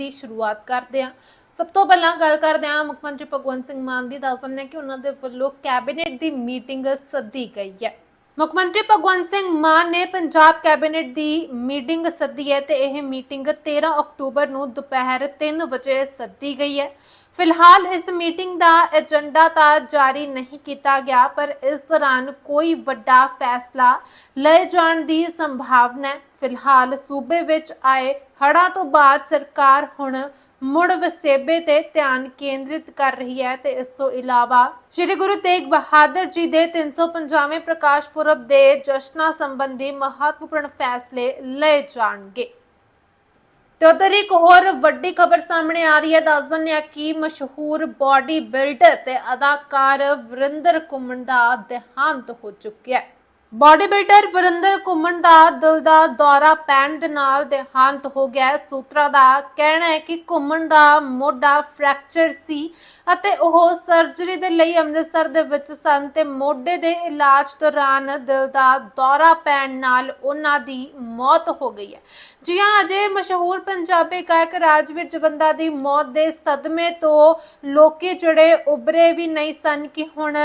ਦੀ ਸ਼ੁਰੂਆਤ ਕਰਦੇ ਹਾਂ। ਸਭ ਤੋਂ ਪਹਿਲਾਂ ਗੱਲ ਕਰਦੇ ਹਾਂ ਮੁੱਖ ਮੰਤਰੀ ਭਗਵੰਤ ਸਿੰਘ ਮਾਨ ਦੀ। ਦੱਸ ਦਿੰਦੇ ਕਿ ਉਹਨਾਂ ਦੇ ਵੱਲੋਂ ਕੈਬਨਿਟ ਦੀ ਮੀਟਿੰਗ ਸੱਦੀ ਗਈ ਹੈ। ਮੁੱਖ ਮੰਤਰੀ ਭਗਵੰਤ ਸਿੰਘ ਮਾਨ ਨੇ ਪੰਜਾਬ ਕੈਬਨਿਟ ਦੀ ਮੀਟਿੰਗ ਸੱਦੀ ਹੈ ਤੇ ਇਹ ਮੀਟਿੰਗ 13 ਅਕਤੂਬਰ ਨੂੰ ਦੁਪਹਿਰ 3 ਵਜੇ ਸੱਦੀ ਗਈ ਹੈ। ਫਿਲਹਾਲ ਇਸ ਮੀਟਿੰਗ ਦਾ ਏਜੰਡਾ ਤਾਂ ਜਾਰੀ ਨਹੀਂ ਕੀਤਾ ਗਿਆ, ਪਰ ਇਸ ਦੌਰਾਨ ਕੋਈ ਵੱਡਾ ਫੈਸਲਾ ਲਏ ਜਾਣ ਦੀ ਸੰਭਾਵਨਾ ਹੈ। ਫਿਲਹਾਲ ਸੂਬੇ ਵਿੱਚ ਆਏ ਹੜ੍ਹਾਂ ਤੋਂ ਬਾਅਦ ਸਰਕਾਰ ਹੁਣ ਮੁੜ ਵਸੇਬੇ ਤੇ ਧਿਆਨ ਕੇਂਦਰਿਤ ਕਰ ਰਹੀ ਹੈ ਤੇ ਇਸ ਤੋਂ ਇਲਾਵਾ ਸ੍ਰੀ ਗੁਰੂ ਤੇਗ ਬਹਾਦਰ ਜੀ ਦੇ 350ਵੇਂ ਪ੍ਰਕਾਸ਼ ਪੁਰਬ ਦੇ ਜਸ਼ਨਾਂ ਸੰਬੰਧੀ ਮਹੱਤਵਪੂਰਨ ਫੈਸਲੇ ਲਏ ਜਾਣਗੇ। ਤੇ ਉਧਰ ਇੱਕ ਹੋਰ ਵੱਡੀ ਖਬਰ ਸਾਹਮਣੇ ਆ ਰਹੀ ਹੈ, ਦੱਸ ਦਿੰਦੇ ਆ ਕਿ ਮਸ਼ਹੂਰ ਬਾਡੀ ਬਿਲਡਰ ਤੇ ਅਦਾਕਾਰ ਵਰਿੰਦਰ ਕੁਮਨ ਦਾ ਦੇਹਾਂਤ ਹੋ ਚੁੱਕਿਆ ਹੈ। ਬਾਡੀ ਬਿਲਡਰ ਵਰਿੰਦਰ ਕੁਮਨ ਦਾ ਦਿਲ ਦਾ ਦੌਰਾ ਪੈਣ ਦੇ ਨਾਲ ਦੇਹਾਂਤ ਹੋ ਗਿਆ ਹੈ। ਦਾ ਕਹਿਣਾ ਹੈ ਕਿ ਕੁਮਨ ਦਾ ਮੋਢਾ ਫ੍ਰੈਕਚਰ ਸੀ ਅਤੇ ਉਹ ਸਰਜਰੀ ਦੇ ਲਈ ਅੰਮ੍ਰਿਤਸਰ ਦੇ ਵਿੱਚ ਸਨ ਤੇ ਮੋਢੇ ਦੇ ਇਲਾਜ ਦੌਰਾਨ ਦਿਲ ਦਾ ਦੌਰਾ ਪੈਣ ਨਾਲ ਉਹਨਾਂ ਦੀ ਮੌਤ ਹੋ ਗਈ ਹੈ। ਜੀ ਹਾਂ, ਅਜੇ ਮਸ਼ਹੂਰ ਪੰਜਾਬੀ ਗਾਇਕ ਰਾਜਵੀਰ ਜਵੰਦਾ ਦੀ ਮੌਤ ਦੇ ਸਦਮੇ ਤੋਂ ਲੋਕੀ ਜਿਹੜੇ ਉਬਰੇ ਵੀ ਨਹੀਂ ਸਨ ਕਿ ਹੁਣ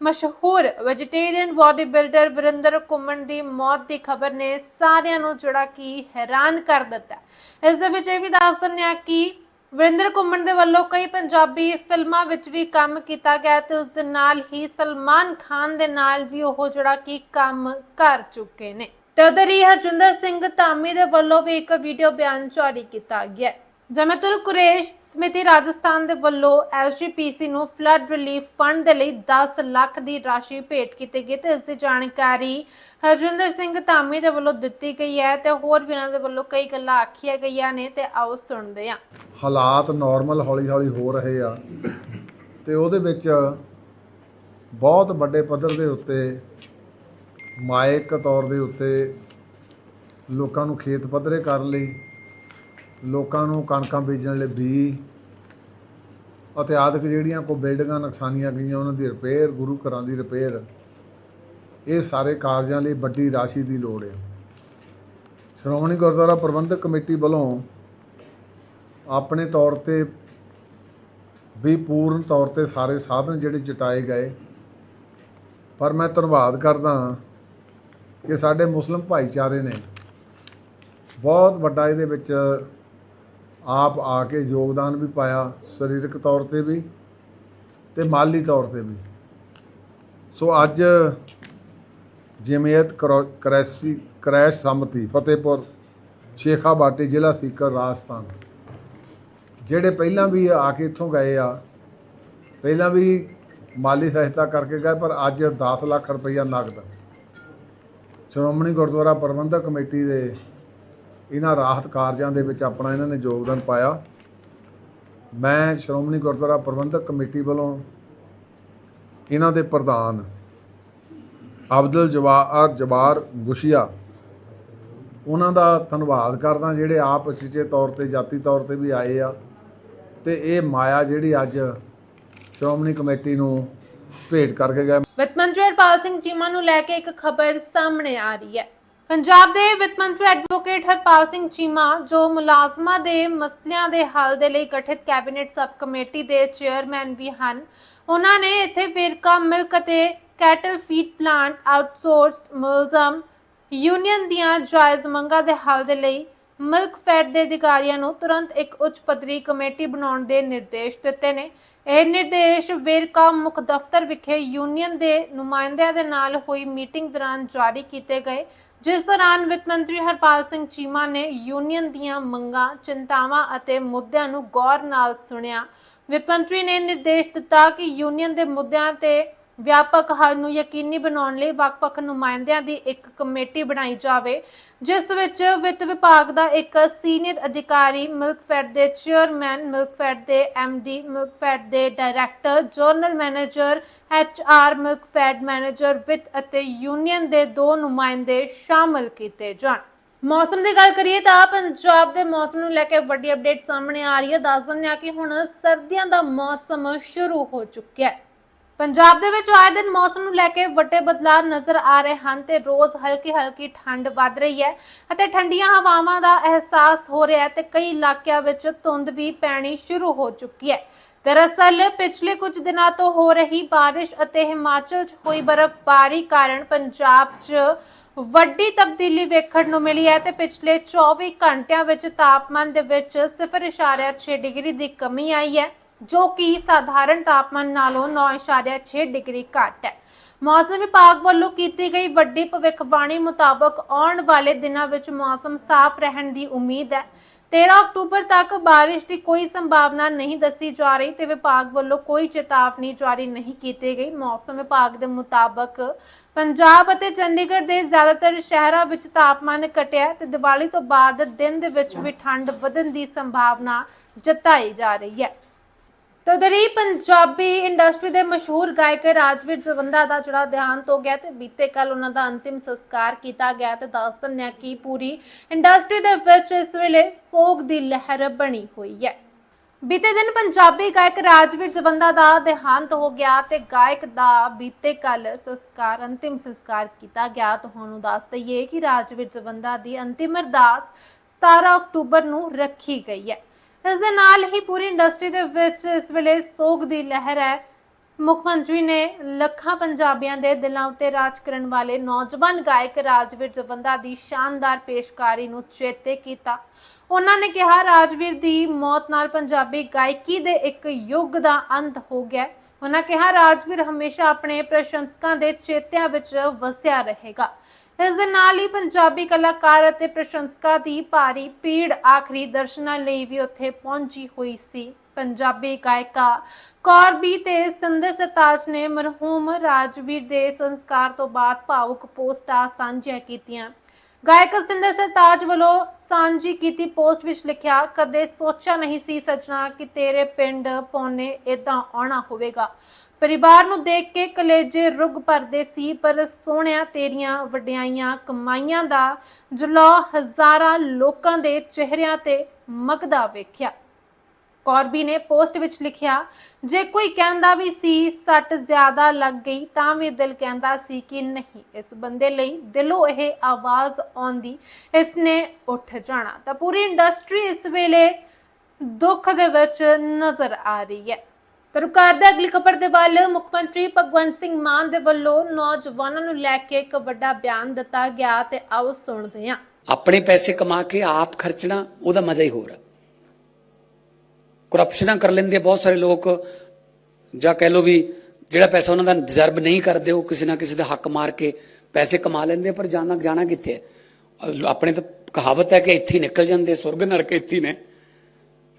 ਮਸ਼ਹੂਰ vegetarian body builder Varinder Ghuman ਦੀ ਮੌਤ ਦੀ ਖਬਰ ਨੇ ਸਾਰਿਆਂ ਨੂੰ ਜਿਹੜਾ ਕਿ ਹੈਰਾਨ ਕਰ ਦਿੱਤਾ ਹੈ। ਇਸ ਦੇ ਵਿੱਚ ਇਹ ਵੀ ਦੱਸ ਦਿੰਦੇ ਹਾਂ ਕਿ ਵਰਿੰਦਰ ਕੁਮਨ ਦੇ ਵੱਲੋਂ ਕਈ ਪੰਜਾਬੀ ਫਿਲਮਾਂ ਵਿੱਚ ਵੀ ਕੰਮ ਕੀਤਾ ਗਿਆ ਤੇ ਉਸ ਦੇ ਨਾਲ ਹੀ ਸਲਮਾਨ ਖਾਨ ਦੇ ਨਾਲ ਵੀ ਉਹ ਜਿਹੜਾ ਕਿ ਕੰਮ ਕਰ ਚੁੱਕੇ ਨੇ ਤੇ ਉਧਰ ਹੀ ਹਰਜਿੰਦਰ ਸਿੰਘ ਧਾਮੀ ਦੇ ਵੱਲੋਂ ਵੀ ਇੱਕ ਵੀਡੀਓ ਬਿਆਨ ਜਾਰੀ ਕੀਤਾ ਗਿਆ ਜਮਤੁਲ ਕੁਰੇਸ਼ ਸਮਿਤੀ ਰਾਜਸਥਾਨ ਦੇ ਵੱਲੋਂ ਐਸਜੀਪੀਸੀ ਨੂੰ ਫਲੱਡ ਰਿਲੀਫ ਫੰਡ ਦੇ ਲਈ 10 ਲੱਖ ਦੀ ਰਾਸ਼ੀ ਭੇਟ ਕੀਤੀ ਗਈ ਤੇ ਇਸ ਦੀ ਜਾਣਕਾਰੀ ਹਰਜਿੰਦਰ ਸਿੰਘ ਧਾਮੀ ਦੇ ਵੱਲੋਂ ਦਿੱਤੀ ਗਈ ਹੈ ਤੇ ਹੋਰ ਵੀ ਉਹਨਾਂ ਦੇ ਵੱਲੋਂ ਕਈ ਗੱਲਾਂ ਆਖੀਆਂ ਗਈਆਂ ਨੇ ਤੇ ਆਓ ਸੁਣਦੇ ਹਾਂ। ਹਾਲਾਤ ਨਾਰਮਲ ਹੌਲੀ ਹੌਲੀ ਹੋ ਰਹੇ ਆ ਤੇ ਉਹਦੇ ਵਿੱਚ ਬਹੁਤ ਵੱਡੇ ਪੱਧਰ ਦੇ ਉੱਤੇ ਮਾਇਕ ਤੌਰ ਦੇ ਉੱਤੇ ਲੋਕਾਂ ਨੂੰ ਖੇਤ ਪੱਧਰੇ ਕਰਨ ਲਈ ਲੋਕਾਂ ਨੂੰ ਕਣਕਾਂ ਬੀਜਣ ਲਈ ਬੀ ਅਤੇ ਆਦਿਕ ਜਿਹੜੀਆਂ ਕੋ ਬਿਲਡਿੰਗਾਂ ਨੁਕਸਾਨੀਆਂ ਗਈਆਂ, ਉਹਨਾਂ ਦੀ ਰਿਪੇਅਰ ਗੁਰੂ ਘਰਾਂ ਦੀ ਰਿਪੇਅਰ ਇਹ ਸਾਰੇ ਕਾਰਜਾਂ ਲਈ ਵੱਡੀ ਰਾਸ਼ੀ ਦੀ ਲੋੜ ਹੈ। ਸ਼੍ਰੋਮਣੀ ਗੁਰਦੁਆਰਾ ਪ੍ਰਬੰਧਕ ਕਮੇਟੀ ਵੱਲੋਂ ਆਪਣੇ ਤੌਰ ਤੇ ਵੀ ਪੂਰਨ ਤੌਰ ਤੇ ਸਾਰੇ ਸਾਧਨ ਜਿਹੜੇ ਜਟਾਏ ਗਏ। ਪਰ ਮੈਂ ਧੰਨਵਾਦ ਕਰਦਾ ਕਿ ਸਾਡੇ ਮੁਸਲਿਮ ਭਾਈਚਾਰੇ ਨੇ ਬਹੁਤ ਵੱਡਾ ਇਹਦੇ ਵਿੱਚ ਆਪ ਆ ਕੇ ਯੋਗਦਾਨ ਵੀ ਪਾਇਆ, ਸਰੀਰਕ ਤੌਰ ਤੇ ਵੀ ਤੇ ਮਾਲੀ ਤੌਰ ਤੇ ਵੀ। ਸੋ ਅੱਜ ਜਮੀਅਤ ਕਰੋ- ਕਰੈਸੀ, ਕਰੈਸ਼ ਸੰਮਤੀ, ਫਤਿਹਪੁਰ, ਸ਼ੇਖਾ ਬਾਟੀ, ਜ਼ਿਲ੍ਹਾ ਸੀਕਰ, ਰਾਜਸਥਾਨ। ਜਿਹੜੇ ਪਹਿਲਾਂ ਵੀ ਆ ਕੇ ਇੱਥੋਂ ਗਏ ਆ, ਪਹਿਲਾਂ ਵੀ ਮਾਲੀ ਸਹਾਇਤਾ ਕਰਕੇ ਗਏ, ਪਰ ਅੱਜ 10 ਲੱਖ ਰੁਪਈਆ ਨਗਦ। ਸ਼੍ਰੋਮਣੀ ਗੁਰਦੁਆਰਾ ਪ੍ਰਬੰਧਕ ਕਮੇਟੀ ਦੇ ਇਹਨਾਂ ਰਾਹਤ ਕਾਰਜਾਂ ਦੇ ਵਿੱਚ ਆਪਣਾ ਇਹਨਾਂ ਨੇ ਯੋਗਦਾਨ ਪਾਇਆ। ਮੈਂ ਸ਼੍ਰੋਮਣੀ ਗੁਰਦੁਆਰਾ ਪ੍ਰਬੰਧਕ ਕਮੇਟੀ ਵੱਲੋਂ ਇਹਨਾਂ ਦੇ ਪ੍ਰਧਾਨ ਅਬਦੁਲ ਜਵਾਰ ਜਬਾਰ ਗੁਸ਼ੀਆ, ਉਹਨਾਂ ਦਾ ਧੰਨਵਾਦ ਕਰਦਾ ਜਿਹੜੇ ਆਪ ਉਚੇਚੇ ਤੌਰ ਤੇ, ਜਾਤੀ ਤੌਰ ਤੇ ਵੀ ਆਏ ਆ ਤੇ ਇਹ ਮਾਇਆ ਜਿਹੜੀ ਅੱਜ ਸ਼੍ਰੋਮਣੀ ਕਮੇਟੀ ਨੂੰ ਭੇਟ ਕਰਕੇ ਗਏ। ਵਿੱਤ ਮੰਤਰੀ ਹਰਪਾਲ ਸਿੰਘ ਚੀਮਾ ਨੂੰ ਲੈ ਕੇ ਇੱਕ ਖਬਰ ਸਾਹਮਣੇ ਆ ਰਹੀ ਹੈ। ਪੰਜਾਬ ਦੇ ਵਿੱਤ ਮੰਤਰੀ ਐਡਵੋਕੇਟ ਹਰਪਾਲ ਸਿੰਘ ਚੀਮਾ, ਜੋ ਮੁਲਾਜ਼ਮਾਂ ਦੇ ਮਸਲਿਆਂ ਦੇ ਹੱਲ ਦੇ ਲਈ ਗਠਿਤ ਕੈਬਨਿਟ ਸਬ ਕਮੇਟੀ ਦੇ ਚੇਅਰਮੈਨ ਵੀ ਹਨ। ਉਹਨਾਂ ਨੇ ਇੱਥੇ ਵੇਰਕਾ ਮਿਲਕ ਅਤੇ ਕੈਟਲ ਫੀਡ ਪਲਾਂਟ, ਆਊਟਸੋਰਸਡ ਮੁਲਜ਼ਮ ਯੂਨੀਅਨ ਦੀਆਂ ਜਾਇਜ਼ ਮੰਗਾਂ ਦੇ ਹੱਲ ਦੇ ਲਈ ਮਿਲਕ ਫੈਡ ਦੇ ਅਧਿਕਾਰੀਆਂ ਨੂੰ ਤੁਰੰਤ ਇੱਕ ਉੱਚ ਪੱਧਰੀ ਕਮੇਟੀ ਬਣਾਉਣ ਦੇ ਨਿਰਦੇਸ਼ ਦਿੱਤੇ ਨੇ। ਇਹ ਨਿਰਦੇਸ਼ ਵੇਰਕਾ ਮੁੱਖ ਦਫ਼ਤਰ ਵਿਖੇ ਯੂਨੀਅਨ ਦੇ ਨੁਮਾਇੰਦਿਆਂ ਦੇ ਨਾਲ ਹੋਈ ਮੀਟਿੰਗ ਦੌਰਾਨ ਜਾਰੀ ਕੀਤੇ ਗਏ ਜਿਸ ਦੌਰਾਨ ਵਿੱਤ ਮੰਤਰੀ ਹਰਪਾਲ ਸਿੰਘ ਚੀਮਾ ਨੇ ਯੂਨੀਅਨ ਦੀਆਂ ਮੰਗਾਂ, ਚਿੰਤਾਵਾਂ ਅਤੇ ਮੁੱਦਿਆਂ ਨੂੰ ਗੌਰ ਨਾਲ ਸੁਣਿਆ। ਵਿੱਤ ਮੰਤਰੀ ਨੇ ਨਿਰਦੇਸ਼ ਦਿੱਤਾ ਕਿ ਯੂਨੀਅਨ ਦੇ ਮੁੱਦਿਆਂ ਤੇ ਵਿਆਪਕ ਹੱਲ ਨੂੰ ਯਕੀਨੀ ਬਣਾਉਣ ਲਈ ਵੱਖ-ਵੱਖ ਨੁਮਾਇੰਦਿਆਂ ਦੀ ਇੱਕ ਕਮੇਟੀ ਬਣਾਈ ਜਾਵੇ, ਜਿਸ ਵਿੱਚ ਵਿੱਤ ਵਿਭਾਗ ਦਾ ਇੱਕ ਸੀਨੀਅਰ ਅਧਿਕਾਰੀ ਮਿਲਕਫੈਡ ਦੇ ਚੇਅਰਮੈਨ ਮਿਲਕਫੈਡ ਦੇ ਡੀ ਮਿਲਕਫੈਡ ਦੇ ਡਾਇਰੈਕਟਰ, ਜਨਰਲ ਮੈਨੇਜਰ ਆਰ ਮਿਲਕਫੈਡ ਮੈਨੇਜਰ, ਵਿੱਤ ਅਤੇ ਯੂਨੀਅਨ ਦੇ ਦੋ ਨੁਮਾਇੰਦੇ ਸ਼ਾਮਲ ਕੀਤੇ ਜਾਣ। ਮੌਸਮ ਦੀ ਗੱਲ ਕਰੀਏ ਤਾਂ ਪੰਜਾਬ ਦੇ ਮੌਸਮ ਨੂੰ ਲੈ ਕੇ ਵੱਡੀ ਅਪਡੇਟ ਸਾਹਮਣੇ ਆ ਰਹੀ ਹੈ। ਦੱਸ ਦਿੰਦੇ ਆ ਕਿ ਹੁਣ ਸਰਦੀਆਂ ਦਾ ਮੌਸਮ ਸ਼ੁਰੂ ਹੋ ਚੁੱਕਿਆ ਹੈ। ਪੰਜਾਬ ਦੇ ਵਿੱਚ ਆਏ ਦਿਨ ਮੌਸਮ ਨੂੰ ਲੈ ਕੇ ਵੱਡੇ ਬਦਲਾਅ ਨਜ਼ਰ ਆ ਰਹੇ ਹਨ ਤੇ ਰੋਜ਼ ਹਲਕੀ ਹਲਕੀ ਠੰਡ ਵੱਧ ਰਹੀ ਹੈ ਅਤੇ ਠੰਡੀਆਂ ਹਵਾਵਾਂ ਦਾ ਅਹਿਸਾਸ ਹੋ ਰਿਹਾ ਹੈ ਤੇ ਕਈ ਇਲਾਕਿਆਂ ਵਿੱਚ ਧੁੰਦ ਵੀ ਪੈਣੀ ਸ਼ੁਰੂ ਹੋ ਚੁੱਕੀ ਹੈ। ਦਰਅਸਲ, ਪਿਛਲੇ ਕੁਝ ਦਿਨਾਂ ਤੋਂ ਹੋ ਰਹੀ ਬਾਰਿਸ਼ ਅਤੇ ਹਿਮਾਚਲ 'ਚ ਹੋਈ ਬਰਫ਼ਬਾਰੀ ਕਾਰਨ ਪੰਜਾਬ 'ਚ ਵੱਡੀ ਤਬਦੀਲੀ ਵੇਖਣ ਨੂੰ ਮਿਲੀ ਹੈ ਤੇ ਪਿਛਲੇ 24 ਘੰਟਿਆਂ ਵਿੱਚ ਤਾਪਮਾਨ ਦੇ ਵਿੱਚ 0.6 ਡਿਗਰੀ ਦੀ ਕਮੀ ਆਈ ਹੈ। ਜੋ ਕਿ ਸਾਧਾਰਨ ਤਾਪਮਾਨ ਨਾਲੋਂ 9.6 ਡਿਗਰੀ ਘੱਟ ਹੈ। ਮੌਸਮ ਵਿਭਾਗ ਵੱਲੋਂ ਕੀਤੀ ਗਈ ਵੱਡੀ ਭਵਿੱਖਬਾਣੀ ਮੁਤਾਬਕ ਆਉਣ ਵਾਲੇ ਦਿਨਾਂ ਵਿੱਚ ਮੌਸਮ ਸਾਫ਼ ਰਹਿਣ ਦੀ ਉਮੀਦ ਹੈ। 13 ਅਕਤੂਬਰ ਤੱਕ ਬਾਰਿਸ਼ ਦੀ ਕੋਈ ਸੰਭਾਵਨਾ ਨਹੀਂ ਦੱਸੀ ਜਾ ਰਹੀ ਤੇ ਵਿਭਾਗ ਵੱਲੋਂ ਕੋਈ ਚੇਤਾਵਨੀ ਜਾਰੀ ਨਹੀਂ ਕੀਤੀ ਗਈ। ਮੌਸਮ ਵਿਭਾਗ ਦੇ ਮੁਤਾਬਕ ਪੰਜਾਬ ਅਤੇ ਚੰਡੀਗੜ੍ਹ ਦੇ ਜ਼ਿਆਦਾਤਰ ਸ਼ਹਿਰਾਂ ਵਿੱਚ ਤਾਪਮਾਨ ਘਟਿਆ ਤੇ ਦੀਵਾਲੀ ਤੋਂ ਬਾਅਦ ਦਿਨ ਦੇ ਵਿੱਚ ਵੀ ਠੰਡ ਵਧਣ ਦੀ ਸੰਭਾਵਨਾ ਜਤਾਈ ਜਾ ਰਹੀ ਹੈ। ਤਾਂ ਉਧਰ ਹੀ ਪੰਜਾਬੀ ਇੰਡਸਟਰੀ ਦੇ ਮਸ਼ਹੂਰ ਗਾਇਕ ਰਾਜਵੀਰ ਜਵੰਦਾ ਦਾ ਜਿਹੜਾ ਦੇਹਾਂਤ ਹੋ ਗਿਆ ਤੇ ਬੀਤੇ ਕੱਲ ਉਹਨਾਂ ਦਾ ਅੰਤਿਮ ਸੰਸਕਾਰ ਕੀਤਾ ਗਿਆ ਤੇ ਦੱਸ ਦਿੰਦੇ ਕਿ ਪੂਰੀ ਇੰਡਸਟਰੀ ਦੇ ਵਿੱਚ ਇਸ ਵੇਲੇ ਸੋਗ ਦੀ ਲਹਿਰ ਬਣੀ ਹੋਈ ਹੈ। ਬੀਤੇ ਦਿਨ ਪੰਜਾਬੀ ਗਾਇਕ ਰਾਜਵੀਰ ਜਵੰਦਾ ਦਾ ਦੇਹਾਂਤ ਹੋ ਗਿਆ ਤੇ ਗਾਇਕ ਦਾ ਬੀਤੇ ਕੱਲ ਸੰਸਕਾਰ, ਅੰਤਿਮ ਸੰਸਕਾਰ ਕੀਤਾ ਗਿਆ। ਤੁਹਾਨੂੰ ਦੱਸ ਦਈਏ ਕਿ ਰਾਜਵੀਰ ਜਵੰਦਾ ਦੀ ਅੰਤਿਮ ਅਰਦਾਸ 17 ਅਕਤੂਬਰ ਨੂੰ ਰੱਖੀ ਗਈ ਹੈ। ਇਸ ਦੇ ਨਾਲ ਹੀ ਪੂਰੀ ਇੰਡਸਟਰੀ ਦੇ ਵਿੱਚ ਇਸ ਵੇਲੇ ਸੋਗ ਦੀ ਲਹਿਰ ਹੈ। ਮੁੱਖ ਮੰਤਰੀ ਨੇ ਲੱਖਾਂ ਪੰਜਾਬੀਆਂ ਦੇ ਦਿਲਾਂ ਉੱਤੇ ਰਾਜ ਕਰਨ ਵਾਲੇ ਨੌਜਵਾਨ ਗਾਇਕ ਰਾਜਵੀਰ ਜਵੰਦਾ ਦੀ ਸ਼ਾਨਦਾਰ ਪੇਸ਼ਕਾਰੀ ਨੂੰ ਚੇਤੇ ਕੀਤਾ। ਉਹਨਾਂ ਨੇ ਕਿਹਾ, ਰਾਜਵੀਰ ਦੀ ਮੌਤ ਨਾਲ ਪੰਜਾਬੀ ਗਾਇਕੀ ਦੇ ਇੱਕ ਯੁੱਗ ਦਾ ਅੰਤ ਹੋ ਗਿਆ ਉਹਨਾਂ ਕਿਹਾ, ਰਾਜਵੀਰ ਹਮੇਸ਼ਾ ਆਪਣੇ ਪ੍ਰਸ਼ੰਸਕਾਂ ਦੇ ਚੇਤਿਆਂ ਵਿੱਚ ਵਸਿਆ ਰਹੇਗਾ। ਇਸ ਦੇ ਨਾਲ ਹੀ ਪੰਜਾਬੀ ਕਲਾਕਾਰ ਅਤੇ ਪ੍ਰਸ਼ੰਸਕਾਂ ਦੀ ਭਾਰੀ ਭੀੜ ਆਖਰੀ ਦਰਸ਼ਨਾਂ ਲਈ ਵੀ ਉੱਥੇ ਪਹੁੰਚੀ ਹੋਈ ਸੀ। ਪੰਜਾਬੀ ਗਾਇਕਾ ਕੌਰਬੀ ਤੇ ਸਤਿੰਦਰ ਸਰਤਾਜ ਨੇ ਮਰਹੂਮ ਰਾਜਵੀਰ ਦੇ ਸੰਸਕਾਰ ਤੋਂ ਬਾਅਦ ਭਾਵੁਕ ਪੋਸਟਾਂ ਸਾਂਝੀਆਂ ਕੀਤੀਆਂ। ਗਾਇਕ ਸਤਿੰਦਰ ਸਰਤਾਜ ਵੱਲੋਂ ਸਾਂਝੀ ਕੀਤੀ ਪੋਸਟ ਵਿੱਚ ਲਿਖਿਆ, ਕਦੇ ਸੋਚਿਆ ਨਹੀਂ ਸੀ ਸਜਣਾ ਕਿ ਤੇਰੇ ਪਿੰਡ ਪੌਣੇ ਇਦਾਂ ਆਉਣਾ ਹੋਵੇਗਾ। ਪਰਿਵਾਰ ਨੂੰ ਦੇਖ ਕੇ ਕਲੇਜੇ ਰੁਗ ਭਰਦੇ ਸੀ, ਪਰ ਸੋਹਣਿਆ ਤੇਰੀਆਂ ਵਡਿਆਈਆਂ ਕਮਾਈਆਂ ਦਾ ਜੁਲਾ ਹਜ਼ਾਰਾਂ ਲੋਕਾਂ ਦੇ ਚਿਹਰਿਆਂ ਤੇ ਮਗਦਾ ਵੇਖਿਆ। ਕੌਰਬੀ ਨੇ ਪੋਸਟ ਵਿੱਚ ਲਿਖਿਆ, ਜੇ ਕੋਈ ਕਹਿੰਦਾ ਵੀ ਸੀ ਸੱਟ ਜ਼ਿਆਦਾ ਲੱਗ ਗਈ, ਤਾਂ ਵੀ ਦਿਲ ਕਹਿੰਦਾ ਸੀ ਕਿ ਨਹੀਂ, ਇਸ ਬੰਦੇ ਲਈ ਦਿਲੋਂ ਇਹ ਆਵਾਜ਼ ਆਉਂਦੀ, ਇਸ ਨੇ ਉੱਠ ਜਾਣਾ। ਤਾਂ ਪੂਰੀ ਇੰਡਸਟਰੀ ਇਸ ਵੇਲੇ ਦੁੱਖ ਦੇ ਵਿੱਚ ਨਜ਼ਰ ਆ ਰਹੀ ਹੈ। ਤਾਂ ਕਰਦੇ ਅਗਲੀ ਖਬਰ ਦੇ ਵੱਲ ਮੁੱਖ ਮੰਤਰੀ ਭਗਵੰਤ ਸਿੰਘ ਮਾਨ ਦੇ ਵੱਲੋਂ ਨੌਜਵਾਨਾਂ ਨੂੰ ਲੈ ਕੇ ਇੱਕ ਵੱਡਾ ਬਿਆਨ ਦਿੱਤਾ ਗਿਆ ਤੇ ਆਓ ਸੁਣਦੇ ਹਾਂ। ਆਪਣੇ ਪੈਸੇ ਕਮਾ ਕੇ ਆਪ ਖਰਚਣਾ, ਉਹਦਾ ਮਜ਼ਾ ਹੀ ਹੋਰ ਹੈ ਕਰਪਸ਼ਨਾਂ ਕਰ ਲੈਂਦੇ ਬਹੁਤ ਸਾਰੇ ਲੋਕ। ਜਾਂ ਕਹਿ ਲੋ ਵੀ ਜਿਹੜਾ ਪੈਸਾ ਉਹਨਾਂ ਦਾ ਡਿਜ਼ਰਵ ਨਹੀਂ ਕਰਦੇ, ਉਹ ਕਿਸੇ ਨਾ ਕਿਸੇ ਦਾ ਹੱਕ ਮਾਰ ਕੇ ਪੈਸੇ ਕਮਾ ਲੈਂਦੇ ਪਰ ਜਾਣਾ ਜਾਣਾ ਕਿੱਥੇ ਹੈ ਆਪਣੇ ਤਾਂ ਕਹਾਵਤ ਹੈ ਕਿ ਇੱਥੇ ਨਿਕਲ ਜਾਂਦੇ ਸੁਰਗ ਨਰਕ ਇੱਥੇ ਨੇ।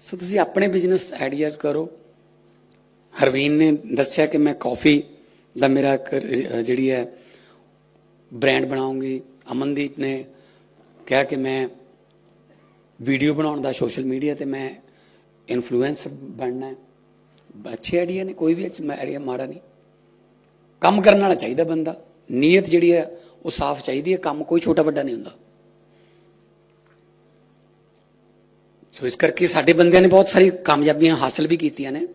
ਸੋ ਤੁਸੀਂ ਆਪਣੇ ਬਿਜ਼ਨਸ ਆਈਡੀਆਜ਼ ਕਰੋ ਹਰਵੀਨ ਨੇ ਦੱਸਿਆ ਕਿ ਮੈਂ ਕਾਫੀ ਦਾ ਮੇਰਾ ਇੱਕ, ਜਿਹੜੀ ਹੈ ਬ੍ਰਾਂਡ ਬਣਾਉਂਗੀ। ਅਮਨਦੀਪ ਨੇ ਕਿਹਾ ਕਿ ਮੈਂ ਵੀਡੀਓ ਬਣਾਉਣ ਦਾ ਸੋਸ਼ਲ ਮੀਡੀਆ ਤੇ ਮੈਂ ਇਨਫਲੂਐਂਸਰ ਬਣਨਾ ਹੈ। ਅੱਛੇ ਆਈਡੀਆ ਨੇ ਕੋਈ ਵੀ ਅੱਛਾ ਆਈਡੀਆ ਮਾੜਾ ਨਹੀਂ। ਕੰਮ ਕਰਨ ਵਾਲਾ ਚਾਹੀਦਾ ਬੰਦਾ। ਨੀਅਤ ਜਿਹੜੀ ਹੈ ਉਹ ਸਾਫ਼ ਚਾਹੀਦੀ ਹੈ। ਕੰਮ ਕੋਈ ਛੋਟਾ ਵੱਡਾ ਨਹੀਂ ਹੁੰਦਾ। ਸੋ ਇਸ ਕਰਕੇ ਸਾਡੇ ਬੰਦਿਆਂ ਨੇ ਬਹੁਤ ਸਾਰੀ ਕਾਮਯਾਬੀਆਂ ਹਾਸਲ ਵੀ ਕੀਤੀਆਂ ਨੇ।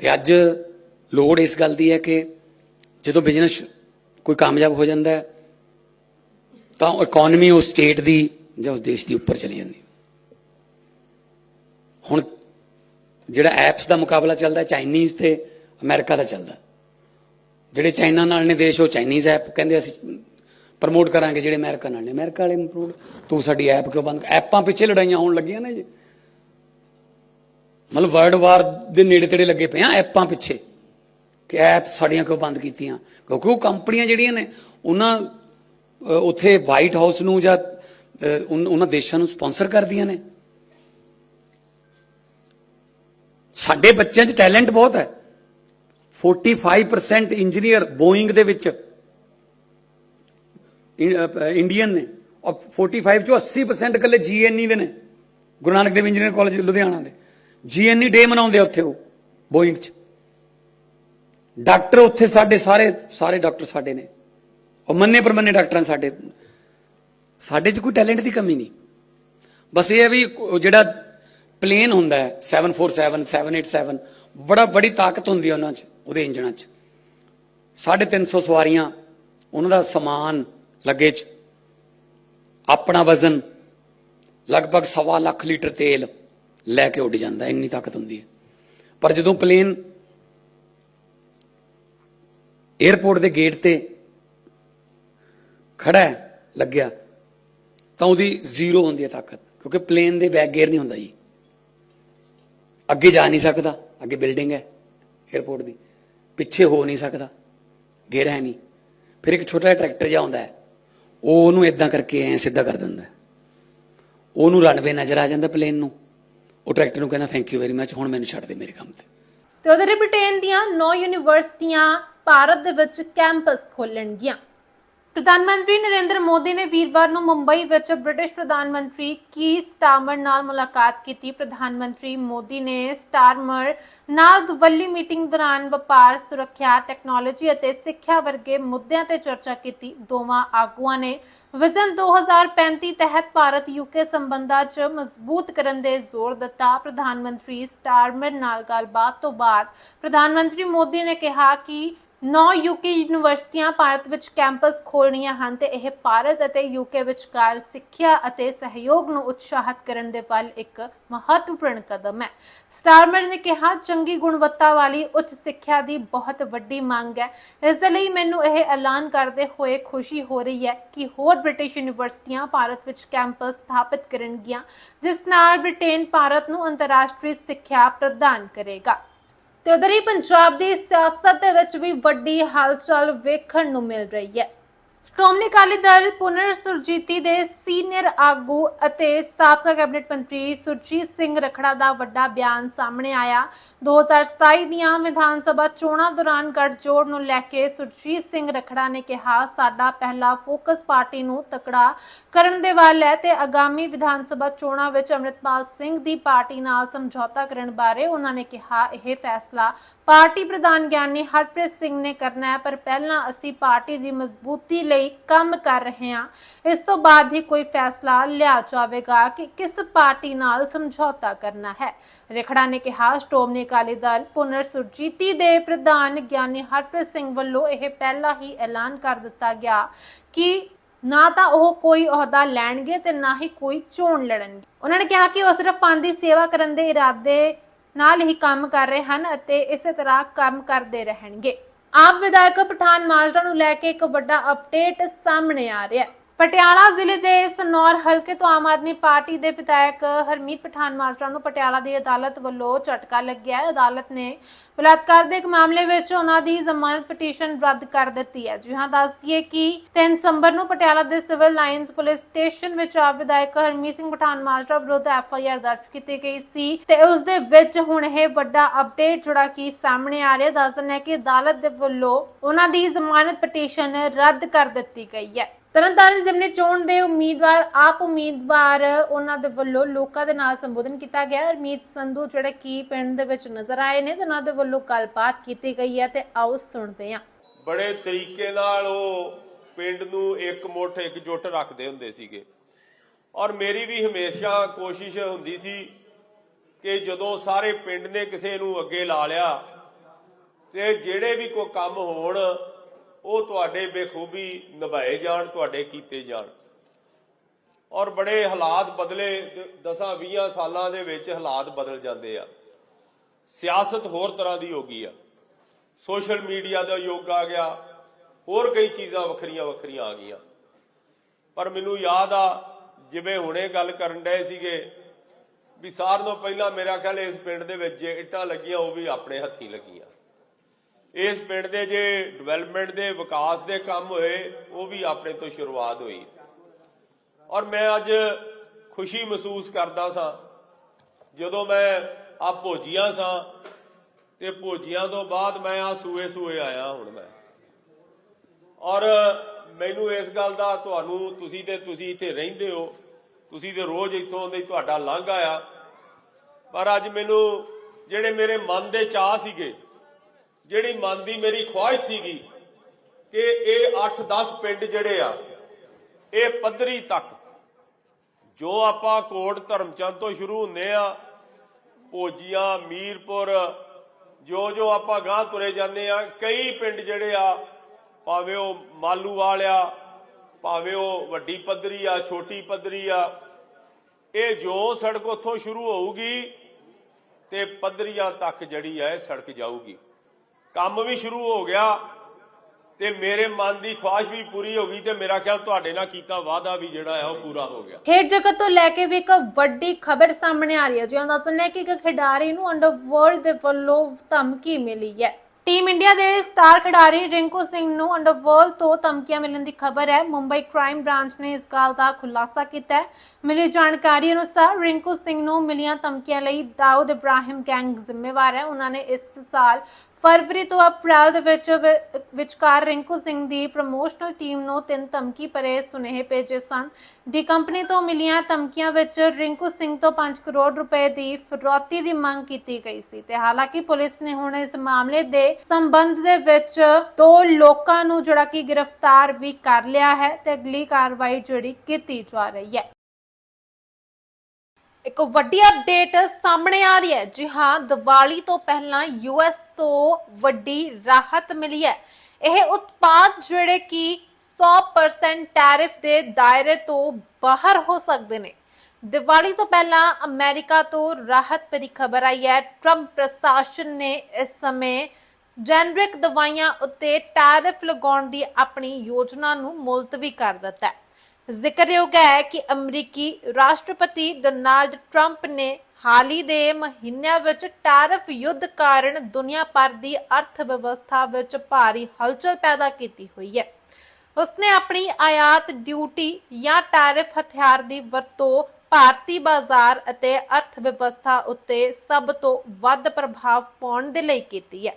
ਤੇ ਅੱਜ ਲੋੜ ਇਸ ਗੱਲ ਦੀ ਹੈ ਕਿ ਜਦੋਂ ਬਿਜ਼ਨਸ ਕੋਈ ਕਾਮਯਾਬ ਹੋ ਜਾਂਦਾ ਹੈ, ਤਾਂ ਇਕਨੋਮੀ ਉਸ ਸਟੇਟ ਦੀ ਜਾਂ ਉਸ ਦੇਸ਼ ਦੀ ਉੱਪਰ ਚਲੀ ਜਾਂਦੀ ਹੁਣ ਜਿਹੜਾ ਐਪਸ ਦਾ ਮੁਕਾਬਲਾ ਚੱਲਦਾ ਚਾਈਨੀਜ਼ ਤੇ ਅਮਰੀਕਾ ਦਾ ਚੱਲਦਾ ਜਿਹੜੇ ਚਾਈਨਾ ਨਾਲ ਨੇ ਦੇਸ਼, ਉਹ ਚਾਈਨੀਜ਼ ਐਪ ਕਹਿੰਦੇ ਅਸੀਂ ਪ੍ਰਮੋਟ ਕਰਾਂਗੇ, ਜਿਹੜੇ ਅਮਰੀਕਾ ਨਾਲ ਨੇ। ਅਮਰੀਕਾ ਵਾਲੇ ਪ੍ਰਮੋਟ ਤੂੰ ਸਾਡੀ ਐਪ ਕਿਉਂ ਬੰਦ ਐਪਾਂ ਪਿੱਛੇ ਲੜਾਈਆਂ ਹੋਣ ਲੱਗੀਆਂ ਨੇ ਜੀ। ਮਤਲਬ ਵਰਲਡ ਵਾਰ ਦੇ ਨੇੜੇ ਤੇੜੇ ਲੱਗੇ ਪਏ ਆ, ਐਪਾਂ ਪਿੱਛੇ ਕਿ ਐਪ ਸਾਡੀਆਂ ਕਿਉਂ ਬੰਦ ਕੀਤੀਆਂ? ਕਿਉਂਕਿ ਉਹ ਕੰਪਨੀਆਂ ਜਿਹੜੀਆਂ ਨੇ, ਉਹਨਾਂ ਉੱਥੇ ਵਾਈਟ ਹਾਊਸ ਨੂੰ ਜਾਂ ਉਹਨਾਂ ਦੇਸ਼ਾਂ ਨੂੰ ਸਪਾਂਸਰ ਕਰਦੀਆਂ ਨੇ। ਸਾਡੇ ਬੱਚਿਆਂ 'ਚ ਟੈਲੈਂਟ ਬਹੁਤ ਹੈ। 45% ਇੰਜੀਨੀਅਰ ਬੋਇੰਗ ਦੇ ਵਿੱਚ ਇੰਡੀਅਨ ਨੇ। ਔਰ 45 ਚੋਂ 80% ਇਕੱਲੇ ਜੀਐਨਈ ਦੇ ਨੇ। ਗੁਰੂ ਨਾਨਕ ਦੇਵ ਇੰਜੀਨੀਅਰ ਕਾਲਜ ਲੁਧਿਆਣਾ ਦੇ। ਜੀਐਨਈ ਡੇ ਮਨਾਉਂਦੇ ਆ ਉੱਥੇ ਉਹ ਬੋਇੰਗ 'ਚ। ਡਾਕਟਰ ਉੱਥੇ ਸਾਡੇ ਸਾਰੇ ਸਾਰੇ ਡਾਕਟਰ ਸਾਡੇ ਨੇ। ਉਹ ਮੰਨੇ ਪਰਮੰਨੇ ਡਾਕਟਰਾਂ ਸਾਡੇ। ਸਾਡੇ 'ਚ ਕੋਈ ਟੈਲੈਂਟ ਦੀ ਕਮੀ ਨਹੀਂ। ਬਸ ਇਹ ਹੈ ਵੀ ਜਿਹੜਾ ਪਲੇਨ ਹੁੰਦਾ ਹੈ 747 787 ਬੜਾ, ਬੜੀ ਤਾਕਤ ਹੁੰਦੀ ਹੈ ਉਹਨਾਂ 'ਚ, ਉਹਦੇ ਇੰਜਣਾਂ 'ਚ। 350 ਸਵਾਰੀਆਂ, ਉਹਨਾਂ ਦਾ ਸਮਾਨ ਲੱਗੇ 'ਚ ਆਪਣਾ ਵਜ਼ਨ, ਲਗਭਗ ਸਵਾ ਲੱਖ ਲੀਟਰ ਤੇਲ। ਲੈ ਕੇ ਉੱਡ ਜਾਂਦਾ, ਇੰਨੀ ਤਾਕਤ ਹੁੰਦੀ ਹੈ। ਪਰ ਜਦੋਂ ਪਲੇਨ 에어ਪੋਰਟ ਦੇ ਗੇਟ ਤੇ ਖੜਾ ਲੱਗਿਆ, ਤਾਂ ਉਹਦੀ ਜ਼ੀਰੋ ਹੁੰਦੀ ਹੈ ਤਾਕਤ, ਕਿਉਂਕਿ ਪਲੇਨ ਦੇ ਬੈਕ ਗੇਅਰ ਨਹੀਂ ਹੁੰਦਾ ਜੀ। ਅੱਗੇ ਜਾ ਨਹੀਂ ਸਕਦਾ, ਅੱਗੇ ਬਿਲਡਿੰਗ ਹੈ 에어ਪੋਰਟ ਦੀ, ਪਿੱਛੇ ਹੋ ਨਹੀਂ ਸਕਦਾ, ਗੇਅਰ ਹੈ ਨਹੀਂ। ਫਿਰ ਇੱਕ ਛੋਟਾ ਜਿਹਾ ਟਰੈਕਟਰ ਜਾ ਹੁੰਦਾ ਹੈ, ਉਹ ਉਹਨੂੰ ਇਦਾਂ ਕਰਕੇ ਐ ਸਿੱਧਾ ਕਰ ਦਿੰਦਾ ਉਹਨੂੰ ਰਣਵੇ ਨਜ਼ਰ ਆ ਜਾਂਦਾ ਪਲੇਨ ਨੂੰ। ਉਹ ਟਰੈਕਟਰ ਨੂੰ ਕਹਿੰਦਾ ਥੈਂਕ ਯੂ ਵੈਰੀ ਮੱਚ ਹੁਣ ਮੈਨੂੰ ਛੱਡ ਦੇ ਮੇਰੇ ਕੰਮ ਤੇ। ਤੇ ਉਧਰ ਬ੍ਰਿਟੇਨ ਦੀਆਂ 9 ਯੂਨੀਵਰਸਿਟੀਆਂ ਭਾਰਤ ਦੇ ਵਿੱਚ ਕੈਂਪਸ ਖੋਲਣਗੀਆਂ ਪ੍ਰਧਾਨ ਮੰਤਰੀ ਨਰਿੰਦਰ ਮੋਦੀ ਨੇ ਵੀਰਵਾਰ ਨੂੰ ਮੁੰਬਈ ਵਿੱਚ ਬ੍ਰਿਟਿਸ਼ ਪ੍ਰਧਾਨ ਮੰਤਰੀ ਕੀ ਸਟਾਰਮਰ ਨਾਲ ਮੁਲਾਕਾਤ ਕੀਤੀ। ਪ੍ਰਧਾਨ ਮੰਤਰੀ ਮੋਦੀ ਨੇ ਸਟਾਰਮਰ ਨਾਲ ਦੁਵੱਲੀ ਮੀਟਿੰਗ ਦੌਰਾਨ ਵਪਾਰ, ਸੁਰੱਖਿਆ, ਟੈਕਨੋਲੋਜੀ ਅਤੇ ਸਿੱਖਿਆ ਵਰਗੇ ਮੁੱਦਿਆਂ ਤੇ ਚਰਚਾ ਕੀਤੀ। ਦੋਵਾਂ ਆਗੂਆਂ ਨੇ ਵਿਜ਼ਨ 2035 ਤਹਿਤ ਭਾਰਤ ਯੂਕੇ ਸੰਬੰਧਾਂ 'ਚ ਮਜ਼ਬੂਤ ਕਰਨ ਦੇ ਜ਼ੋਰ ਦਿੱਤਾ। ਪ੍ਰਧਾਨ ਮੰਤਰੀ ਸਟਾਰਮਰ ਨਾਲ ਗੱਲਬਾਤ ਤੋਂ ਬਾਅਦ ਪ੍ਰਧਾਨ ਮੰਤਰੀ ਮੋਦੀ ਨੇ ਕਿਹਾ ਕਿ ਨੌ ਯੂਕੇ ਯੂਨੀਵਰਸਿਟੀਆਂ ਭਾਰਤ ਵਿੱਚ ਕੈਂਪਸ ਖੋਲ੍ਹਣੀਆਂ ਹਨ ਤੇ ਇਹ ਭਾਰਤ ਅਤੇ ਯੂਕੇ ਵਿਚਕਾਰ ਸਿੱਖਿਆ ਅਤੇ ਸਹਿਯੋਗ ਨੂੰ ਉਤਸ਼ਾਹਿਤ ਕਰਨ ਦੇ ਵੱਲ ਇੱਕ ਮਹੱਤਵਪੂਰਨ ਕਦਮ ਹੈ। ਸਟਾਰਮਰ ਨੇ ਕਿਹਾ, ਚੰਗੀ ਗੁਣਵੱਤਾ ਵਾਲੀ ਉੱਚ ਸਿੱਖਿਆ ਦੀ ਬਹੁਤ ਵੱਡੀ ਮੰਗ ਹੈ। ਇਸ ਦੇ ਲਈ ਮੈਨੂੰ ਇਹ ਐਲਾਨ ਕਰਦੇ ਹੋਏ ਖੁਸ਼ੀ ਹੋ ਰਹੀ ਹੈ ਕਿ ਹੋਰ ਬ੍ਰਿਟਿਸ਼ ਯੂਨੀਵਰਸਿਟੀਆਂ ਭਾਰਤ ਵਿੱਚ ਕੈਂਪਸ ਸਥਾਪਿਤ ਕਰਨਗੀਆਂ, ਜਿਸ ਨਾਲ ਬ੍ਰਿਟੇਨ ਭਾਰਤ ਨੂੰ ਅੰਤਰਰਾਸ਼ਟਰੀ ਸਿੱਖਿਆ ਪ੍ਰਦਾਨ ਕਰੇਗਾ। ਤੇ ਉਧਰ ਹੀ ਪੰਜਾਬ ਦੀ ਸਿਆਸਤ ਦੇ ਵਿੱਚ ਵੀ ਵੱਡੀ ਹਲਚਲ ਵੇਖਣ ਨੂੰ ਮਿਲ ਰਹੀ ਹੈ। ਸ਼੍ਰੋਮਣੀ ਅਕਾਲੀ ਦਲ ਪੁਨਰ ਸੁਰਜੀਤੀ ਦੇ ਸੀਨੀਅਰ ਆਗੂ ਅਤੇ ਸਾਬਕਾ ਕੈਬਨਿਟ ਮੰਤਰੀ ਸੁਰਜੀਤ ਸਿੰਘ ਰਖੜਾ ਦਾ ਵੱਡਾ ਬਿਆਨ ਸਾਹਮਣੇ ਆਇਆ। 2027 ਦੀਆਂ ਵਿਧਾਨ ਸਭਾ ਚੋਣਾਂ ਦੌਰਾਨ ਗੱਠਜੋੜ ਨੂੰ ਲੈ ਕੇ ਸੁਰਜੀਤ ਸਿੰਘ ਰਖੜਾ ਨੇ ਕਿਹਾ, ਸਾਡਾ ਪਹਿਲਾ ਫੋਕਸ ਪਾਰਟੀ ਨੂੰ ਤਕੜਾ ਕਰਨ ਦੇ ਵੱਲ ਹੈ ਤੇ ਆਗਾਮੀ ਵਿਧਾਨ ਸਭਾ ਚੋਣਾਂ ਵਿੱਚ ਅੰਮ੍ਰਿਤਪਾਲ ਸਿੰਘ ਦੀ ਪਾਰਟੀ ਨਾਲ ਸਮਝੌਤਾ ਕਰਨ ਬਾਰੇ ਉਹਨਾਂ ਨੇ ਕਿਹਾ। ਇਹ ਫੈਸਲਾ ਪਾਰਟੀ ਪ੍ਰਧਾਨ ਗਿਆਨੀ ਹਰਪ੍ਰੀਤ ਸਿੰਘ ਨੇ ਕਰਨਾ ਹੈ, ਪਰ ਪਹਿਲਾਂ ਅਸੀਂ ਪਾਰਟੀ ਦੀ ਮਜ਼ਬੂਤੀ ਲਈ ਕੰਮ ਕਰ ਰਹੇ ਹਾਂ। ਇਸ ਤੋਂ ਬਾਅਦ ਹੀ ਕੋਈ ਫੈਸਲਾ ਲਿਆ ਜਾਵੇਗਾ ਕਿ ਕਿਸ ਪਾਰਟੀ ਨਾਲ ਸਮਝੌਤਾ ਕਰਨਾ ਹੈ। ਰੇਖੜਾ ਨੇ ਕਿਹਾ, ਸ਼੍ਰੋਮਣੀ ਅਕਾਲੀ ਦਲ ਪੁਨਰ ਸੁਰਜੀਤੀ ਦੇ ਪ੍ਰਧਾਨ ਗਿਆਨੀ ਹਰਪ੍ਰੀਤ ਸਿੰਘ ਵੱਲੋਂ ਇਹ ਪਹਿਲਾਂ ਹੀ ਐਲਾਨ ਕਰ ਦਿੱਤਾ ਗਿਆ ਕਿ ਨਾ ਤਾਂ ਉਹ ਕੋਈ ਅਹੁਦਾ ਲੈਣਗੇ ਤੇ ਨਾ ਹੀ ਕੋਈ ਚੋਣ ਲੜਨਗੇ। ਉਹਨਾਂ ਨੇ ਕਿਹਾ ਕਿ ਉਹ ਸਿਰਫ ਪੰਥ ਦੀ ਸੇਵਾ ਕਰਨ ਦੇ ਇਰਾਦੇ ਨਾਲ ਹੀ ਕੰਮ ਕਰ ਰਹੇ ਹਨ ਅਤੇ ਇਸੇ ਤਰ੍ਹਾਂ ਕੰਮ ਕਰਦੇ ਰਹਿਣਗੇ। ਆਪ ਵਿਧਾਇਕ ਪਠਾਨ ਮਾਜਰਾ ਨੂੰ ਲੈ ਕੇ ਇੱਕ ਵੱਡਾ ਅਪਡੇਟ ਸਾਹਮਣੇ ਆ ਰਿਹਾ ਹੈ। ਪਟਿਆਲਾ ਜ਼ਿਲ੍ਹੇ ਦੇ ਸਨੌਰ ਹਲਕੇ ਤੋਂ ਆਮ ਆਦਮੀ ਪਾਰਟੀ ਦੇ ਵਿਧਾਇਕ ਹਰਮੀਤ ਪਠਾਨ ਮਾਜਰਾ ਨੂੰ ਪਟਿਆਲਾ ਦੀ ਅਦਾਲਤ ਵੱਲੋਂ ਝਟਕਾ ਲੱਗਿਆ ਹੈ। ਅਦਾਲਤ ਨੇ ਬਲਾਤਕਾਰ ਦੇ ਇੱਕ ਮਾਮਲੇ ਵਿੱਚ ਉਹਨਾਂ ਦੀ ਜ਼ਮਾਨਤ ਪਟੀਸ਼ਨ ਰੱਦ ਕਰ ਦਿੱਤੀ ਹੈ। ਜੀ ਹਾਂ, ਦੱਸ ਦਈਏ ਕਿ 3 ਦਸੰਬਰ ਨੂੰ ਪਟਿਆਲਾ ਦੇ ਸਿਵਲ ਲਾਈਨਸ ਪੁਲਿਸ ਸਟੇਸ਼ਨ ਵਿੱਚ ਆਪ ਵਿਧਾਇਕ ਹਰਮੀਤ ਸਿੰਘ ਪਠਾਨ ਮਾਜਰਾ ਵਿਰੁੱਧ ਐਫ ਆਈ ਆਰ ਦਰਜ ਕੀਤੀ ਗਈ ਸੀ ਤੇ ਉਸ ਦੇ ਵਿੱਚ ਹੁਣ ਇਹ ਵੱਡਾ ਅਪਡੇਟ ਜਿਹੜਾ ਕਿ ਸਾਹਮਣੇ ਆ ਰਿਹਾ। ਦੱਸ ਦਿੰਦੇ ਹਾਂ ਕਿ ਅਦਾਲਤ ਦੇ ਵੱਲੋਂ ਉਹਨਾਂ ਦੀ ਜ਼ਮਾਨਤ ਪਟੀਸ਼ਨ ਰੱਦ ਕਰ ਦਿੱਤੀ ਗਈ ਹੈ। ਤਰਨਤਾਰਨ ਜ਼ਿਮਨੀ ਚੋਣ ਦੇ ਉਮੀਦਵਾਰ, ਆਪ ਉਮੀਦਵਾਰ ਉਹਨਾਂ ਦੇ ਵੱਲੋਂ ਲੋਕਾਂ ਦੇ ਨਾਲ ਸੰਬੋਧਨ ਕੀਤਾ ਗਿਆ। ਹਰਮੀਤ ਸੰਧੂ ਜਿਹੜੇ ਕੀ ਪਿੰਡ ਦੇ ਵਿੱਚ ਨਜ਼ਰ ਆਏ ਨੇ, ਤੇ ਉਹਨਾਂ ਦੇ ਵੱਲੋਂ ਗੱਲਬਾਤ ਕੀਤੀ ਗਈ ਹੈ, ਤੇ ਆਓ ਸੁਣਦੇ ਹਾਂ। ਬੜੇ ਤਰੀਕੇ ਨਾਲ ਉਹ ਪਿੰਡ ਨੂੰ ਇੱਕ ਮੁੱਠ ਇਕਜੁੱਟ ਰੱਖਦੇ ਹੁੰਦੇ ਸੀਗੇ। ਔਰ ਮੇਰੀ ਵੀ ਹਮੇਸ਼ਾ ਕੋਸ਼ਿਸ਼ ਹੁੰਦੀ ਸੀ ਕਿ ਜਦੋਂ ਸਾਰੇ ਪਿੰਡ ਨੇ ਕਿਸੇ ਨੂੰ ਅੱਗੇ ਲਾ ਲਿਆ, ਤੇ ਜਿਹੜੇ ਵੀ ਕੋਈ ਕੰਮ ਹੋਣ ਉਹ ਤੁਹਾਡੇ ਬੇਖੂਬੀ ਨਿਭਾਏ ਜਾਣ, ਤੁਹਾਡੇ ਕੀਤੇ ਜਾਣ। ਔਰ ਬੜੇ ਹਾਲਾਤ ਬਦਲੇ 10 20 ਸਾਲਾਂ ਦੇ ਵਿੱਚ ਹਾਲਾਤ ਬਦਲ ਜਾਂਦੇ ਆ। ਸਿਆਸਤ ਹੋਰ ਤਰ੍ਹਾਂ ਦੀ ਹੋ ਗਈ ਆ। ਸੋਸ਼ਲ ਮੀਡੀਆ ਦਾ ਯੁੱਗ ਆ ਗਿਆ, ਹੋਰ ਕਈ ਚੀਜ਼ਾਂ ਵੱਖਰੀਆਂ ਵੱਖਰੀਆਂ ਆ ਗਈਆਂ। ਪਰ ਮੈਨੂੰ ਯਾਦ ਆ, ਜਿਵੇਂ ਹੁਣੇ ਗੱਲ ਕਰਨ ਡਏ ਸੀਗੇ, ਵੀ ਸਾਰਿਆਂ ਤੋਂ ਪਹਿਲਾਂ ਮੇਰਾ ਖਿਆਲ ਇਸ ਪਿੰਡ ਦੇ ਵਿੱਚ ਜੇ ਇੱਟਾਂ ਲੱਗੀਆਂ, ਉਹ ਵੀ ਆਪਣੇ ਹੱਥੀਂ ਲੱਗੀਆਂ। ਇਸ ਪਿੰਡ ਦੇ ਜੇ ਡਿਵੈਲਪਮੈਂਟ ਦੇ ਵਿਕਾਸ ਦੇ ਕੰਮ ਹੋਏ, ਉਹ ਵੀ ਆਪਣੇ ਤੋਂ ਸ਼ੁਰੂਆਤ ਹੋਈ। ਔਰ ਮੈਂ ਅੱਜ ਖੁਸ਼ੀ ਮਹਿਸੂਸ ਕਰਦਾ ਸਾਂ, ਜਦੋਂ ਮੈਂ ਆ ਭੋਜੀਆਂ ਸਾਂ, ਤੇ ਭੋਜੀਆਂ ਤੋਂ ਬਾਅਦ ਮੈਂ ਆ ਸੂਏ ਸੂਏ ਆਇਆ ਹੁਣ ਮੈਂ। ਔਰ ਮੈਨੂੰ ਇਸ ਗੱਲ ਦਾ ਤੁਹਾਨੂੰ, ਤੁਸੀਂ ਤੇ ਤੁਸੀਂ ਇੱਥੇ ਰਹਿੰਦੇ ਹੋ, ਤੁਸੀਂ ਤੇ ਰੋਜ਼ ਇੱਥੋਂ ਦੇ ਤੁਹਾਡਾ ਲੰਘ ਆਇਆ। ਪਰ ਅੱਜ ਮੈਨੂੰ ਜਿਹੜੇ ਮੇਰੇ ਮਨ ਦੇ ਚਾਹ ਸੀਗੇ ਜਿਹੜੀ ਮਨ ਦੀ ਮੇਰੀ ਖੁਆਇਸ਼ ਸੀਗੀ ਕਿ ਇਹ 8-10 ਪਿੰਡ ਜਿਹੜੇ ਆ, ਇਹ ਪੱਧਰੀ ਤੱਕ ਜੋ ਆਪਾਂ ਕੋਟ ਧਰਮਚੰਦ ਤੋਂ ਸ਼ੁਰੂ ਹੁੰਦੇ ਆ, ਭੋਜੀਆਂ, ਮੀਰਪੁਰ, ਜੋ ਜੋ ਆਪਾਂ ਗਾਂ ਤੁਰੇ ਜਾਂਦੇ ਆ, ਕਈ ਪਿੰਡ ਜਿਹੜੇ ਆ, ਭਾਵੇਂ ਉਹ ਮਾਲੂਵਾਲ ਆ, ਭਾਵੇਂ ਉਹ ਵੱਡੀ ਪੱਧਰੀ ਆ, ਛੋਟੀ ਪੱਧਰੀ ਆ, ਇਹ ਜੋ ਸੜਕ ਉੱਥੋਂ ਸ਼ੁਰੂ ਹੋਊਗੀ ਤੇ ਪੱਧਰੀਆਂ ਤੱਕ ਜਿਹੜੀ ਹੈ ਸੜਕ ਜਾਊਗੀ। ਕੰਮ ਵੀ ਸ਼ੁਰੂ ਹੋ ਗਿਆ ਤੇ ਮੇਰੇ ਮਨ ਦੀ ਖੁਆਇਸ਼ ਵੀ ਪੂਰੀ ਹੋ ਗਈ ਤੇ ਮੇਰਾ ਖਿਆਲ ਤੁਹਾਡੇ ਨਾਲ ਕੀਤਾ ਵਾਅਦਾ ਵੀ ਜਿਹੜਾ ਹੈ ਉਹ ਪੂਰਾ ਹੋ ਗਿਆ। ਖੇਡ ਜਗਤ ਤੋਂ ਲੈ ਕੇ ਵੀ ਇੱਕ ਵੱਡੀ ਖਬਰ ਸਾਹਮਣੇ ਆ ਰਹੀ ਹੈ ਜਿਵੇਂ ਦੱਸਣਾ ਹੈ ਕਿ ਇੱਕ ਖਿਡਾਰੀ ਨੂੰ ਅੰਡਰਵਰਲਡ ਦੇ ਵੱਲੋਂ ਧਮਕੀ ਮਿਲੀ ਹੈ। ਟੀਮ ਇੰਡੀਆ ਦੇ ਸਟਾਰ ਖਿਡਾਰੀ ਰਿੰਕੂ ਸਿੰਘ ਨੂੰ ਅੰਡਰਵਰਲਡ ਤੋਂ ਧਮਕੀਆਂ ਮਿਲਣ ਦੀ ਖਬਰ ਹੈ। ਮੁੰਬਈ ਕ੍ਰਾਈਮ ਬ੍ਰਾਂਚ ਨੇ ਇਸ ਗੱਲ ਦਾ ਖੁਲਾਸਾ ਕੀਤਾ ਹੈ। ਮਿਲੀ ਜਾਣਕਾਰੀ ਅਨੁਸਾਰ ਰਿੰਕੂ ਸਿੰਘ ਨੂੰ ਮਿਲੀਆਂ ਧਮਕੀਆਂ ਲਈ ਦਾਊਦ ਇਬਰਾਹਿਮ ਗੈਂਗ ਜ਼ਿੰਮੇਵਾਰ ਹੈ। ਉਹਨਾਂ ਨੇ ਇਸ ਸਾਲ ਫਰਵਰੀ ਤੋਂ ਅਪ੍ਰੈਲ ਦੇ ਵਿੱਚ ਵਿਚਕਾਰ ਰਿੰਕੂ ਸਿੰਘ ਦੀ ਪ੍ਰਮੋਸ਼ਨਲ ਟੀਮ ਨੂੰ ਤਿੰਨ ਧਮਕੀ ਭਰੇ ਸੁਨੇਹੇ ਭੇਜੇ ਸਨ। ਦੀ ਕੰਪਨੀ ਤੋਂ ਮਿਲੀਆਂ ਧਮਕੀਆਂ ਵਿੱਚ ਰਿੰਕੂ ਸਿੰਘ ਤੋਂ 5 ਕਰੋੜ ਰੁਪਏ ਦੀ ਫਰੋਤੀ ਦੀ ਮੰਗ ਕੀਤੀ ਗਈ ਸੀ ਤੇ ਹਾਲਾਂਕਿ ਪੁਲਿਸ ਨੇ ਹੁਣ ਇਸ ਮਾਮਲੇ ਦੇ ਸੰਬੰਧ ਦੇ ਵਿੱਚ ਦੋ ਲੋਕਾਂ ਨੂੰ ਜਿਹੜਾ ਕਿ ਗ੍ਰਿਫਤਾਰ ਵੀ ਕਰ ਲਿਆ ਹੈ ਤੇ ਅਗਲੀ ਕਾਰਵਾਈ ਜਿਹੜੀ ਕੀਤੀ ਜਾ ਰਹੀ ਹੈ। ਇੱਕ ਵੱਡੀ ਅਪਡੇਟ ਸਾਹਮਣੇ ਆ ਰਹੀ ਹੈ। ਜੀ ਹਾਂ, ਦੀਵਾਲੀ ਤੋਂ ਪਹਿਲਾਂ ਯੂਐਸ ਤੋਂ ਵੱਡੀ ਰਾਹਤ ਮਿਲੀ ਹੈ। ਇਹ ਉਤਪਾਦ ਜਿਹੜੇ ਕਿ 100% ਟੈਰਿਫ ਦੇ ਦਾਇਰੇ ਤੋਂ ਬਾਹਰ ਹੋ ਸਕਦੇ ਨੇ। ਦੀਵਾਲੀ ਤੋਂ ਪਹਿਲਾਂ ਅਮਰੀਕਾ ਤੋਂ ਰਾਹਤ ਭਰੀ ਖਬਰ ਆਈ ਹੈ। ਟਰੰਪ ਪ੍ਰਸ਼ਾਸਨ ਨੇ ਇਸ ਸਮੇਂ ਜੈਨਰਿਕ ਦਵਾਈਆਂ ਉੱਤੇ ਟੈਰਿਫ ਲਗਾਉਣ ਦੀ ਆਪਣੀ ਯੋਜਨਾ ਨੂੰ ਮੁਲਤਵੀ ਕਰ ਦਿੱਤਾ ਹੈ। ਜ਼ਿਕਰਯੋਗ ਹੈ ਕਿ ਅਮਰੀਕੀ ਰਾਸ਼ਟਰਪਤੀ ਡੋਨਾਲਡ ਟਰੰਪ ਨੇ ਹਾਲ ਹੀ ਦੇ ਮਹੀਨਿਆਂ ਵਿੱਚ ਟੈਰਿਫ ਯੁੱਧ ਕਾਰਨ ਦੁਨੀਆ ਭਰ ਦੀ ਅਰਥ ਵਿਵਸਥਾ ਵਿੱਚ ਭਾਰੀ ਹਲਚਲ ਪੈਦਾ ਕੀਤੀ ਹੋਈ ਹੈ। ਉਸਨੇ ਆਪਣੀ ਆਯਾਤ ਡਿਊਟੀ ਜਾਂ ਟੈਰਿਫ ਹਥਿਆਰ ਦੀ ਵਰਤੋਂ ਭਾਰਤੀ ਬਾਜ਼ਾਰ ਅਤੇ ਅਰਥ ਵਿਵਸਥਾ ਉੱਤੇ ਸਭ ਤੋਂ ਵੱਧ ਪ੍ਰਭਾਵ ਪਾਉਣ ਦੇ ਲਈ ਕੀਤੀ ਹੈ।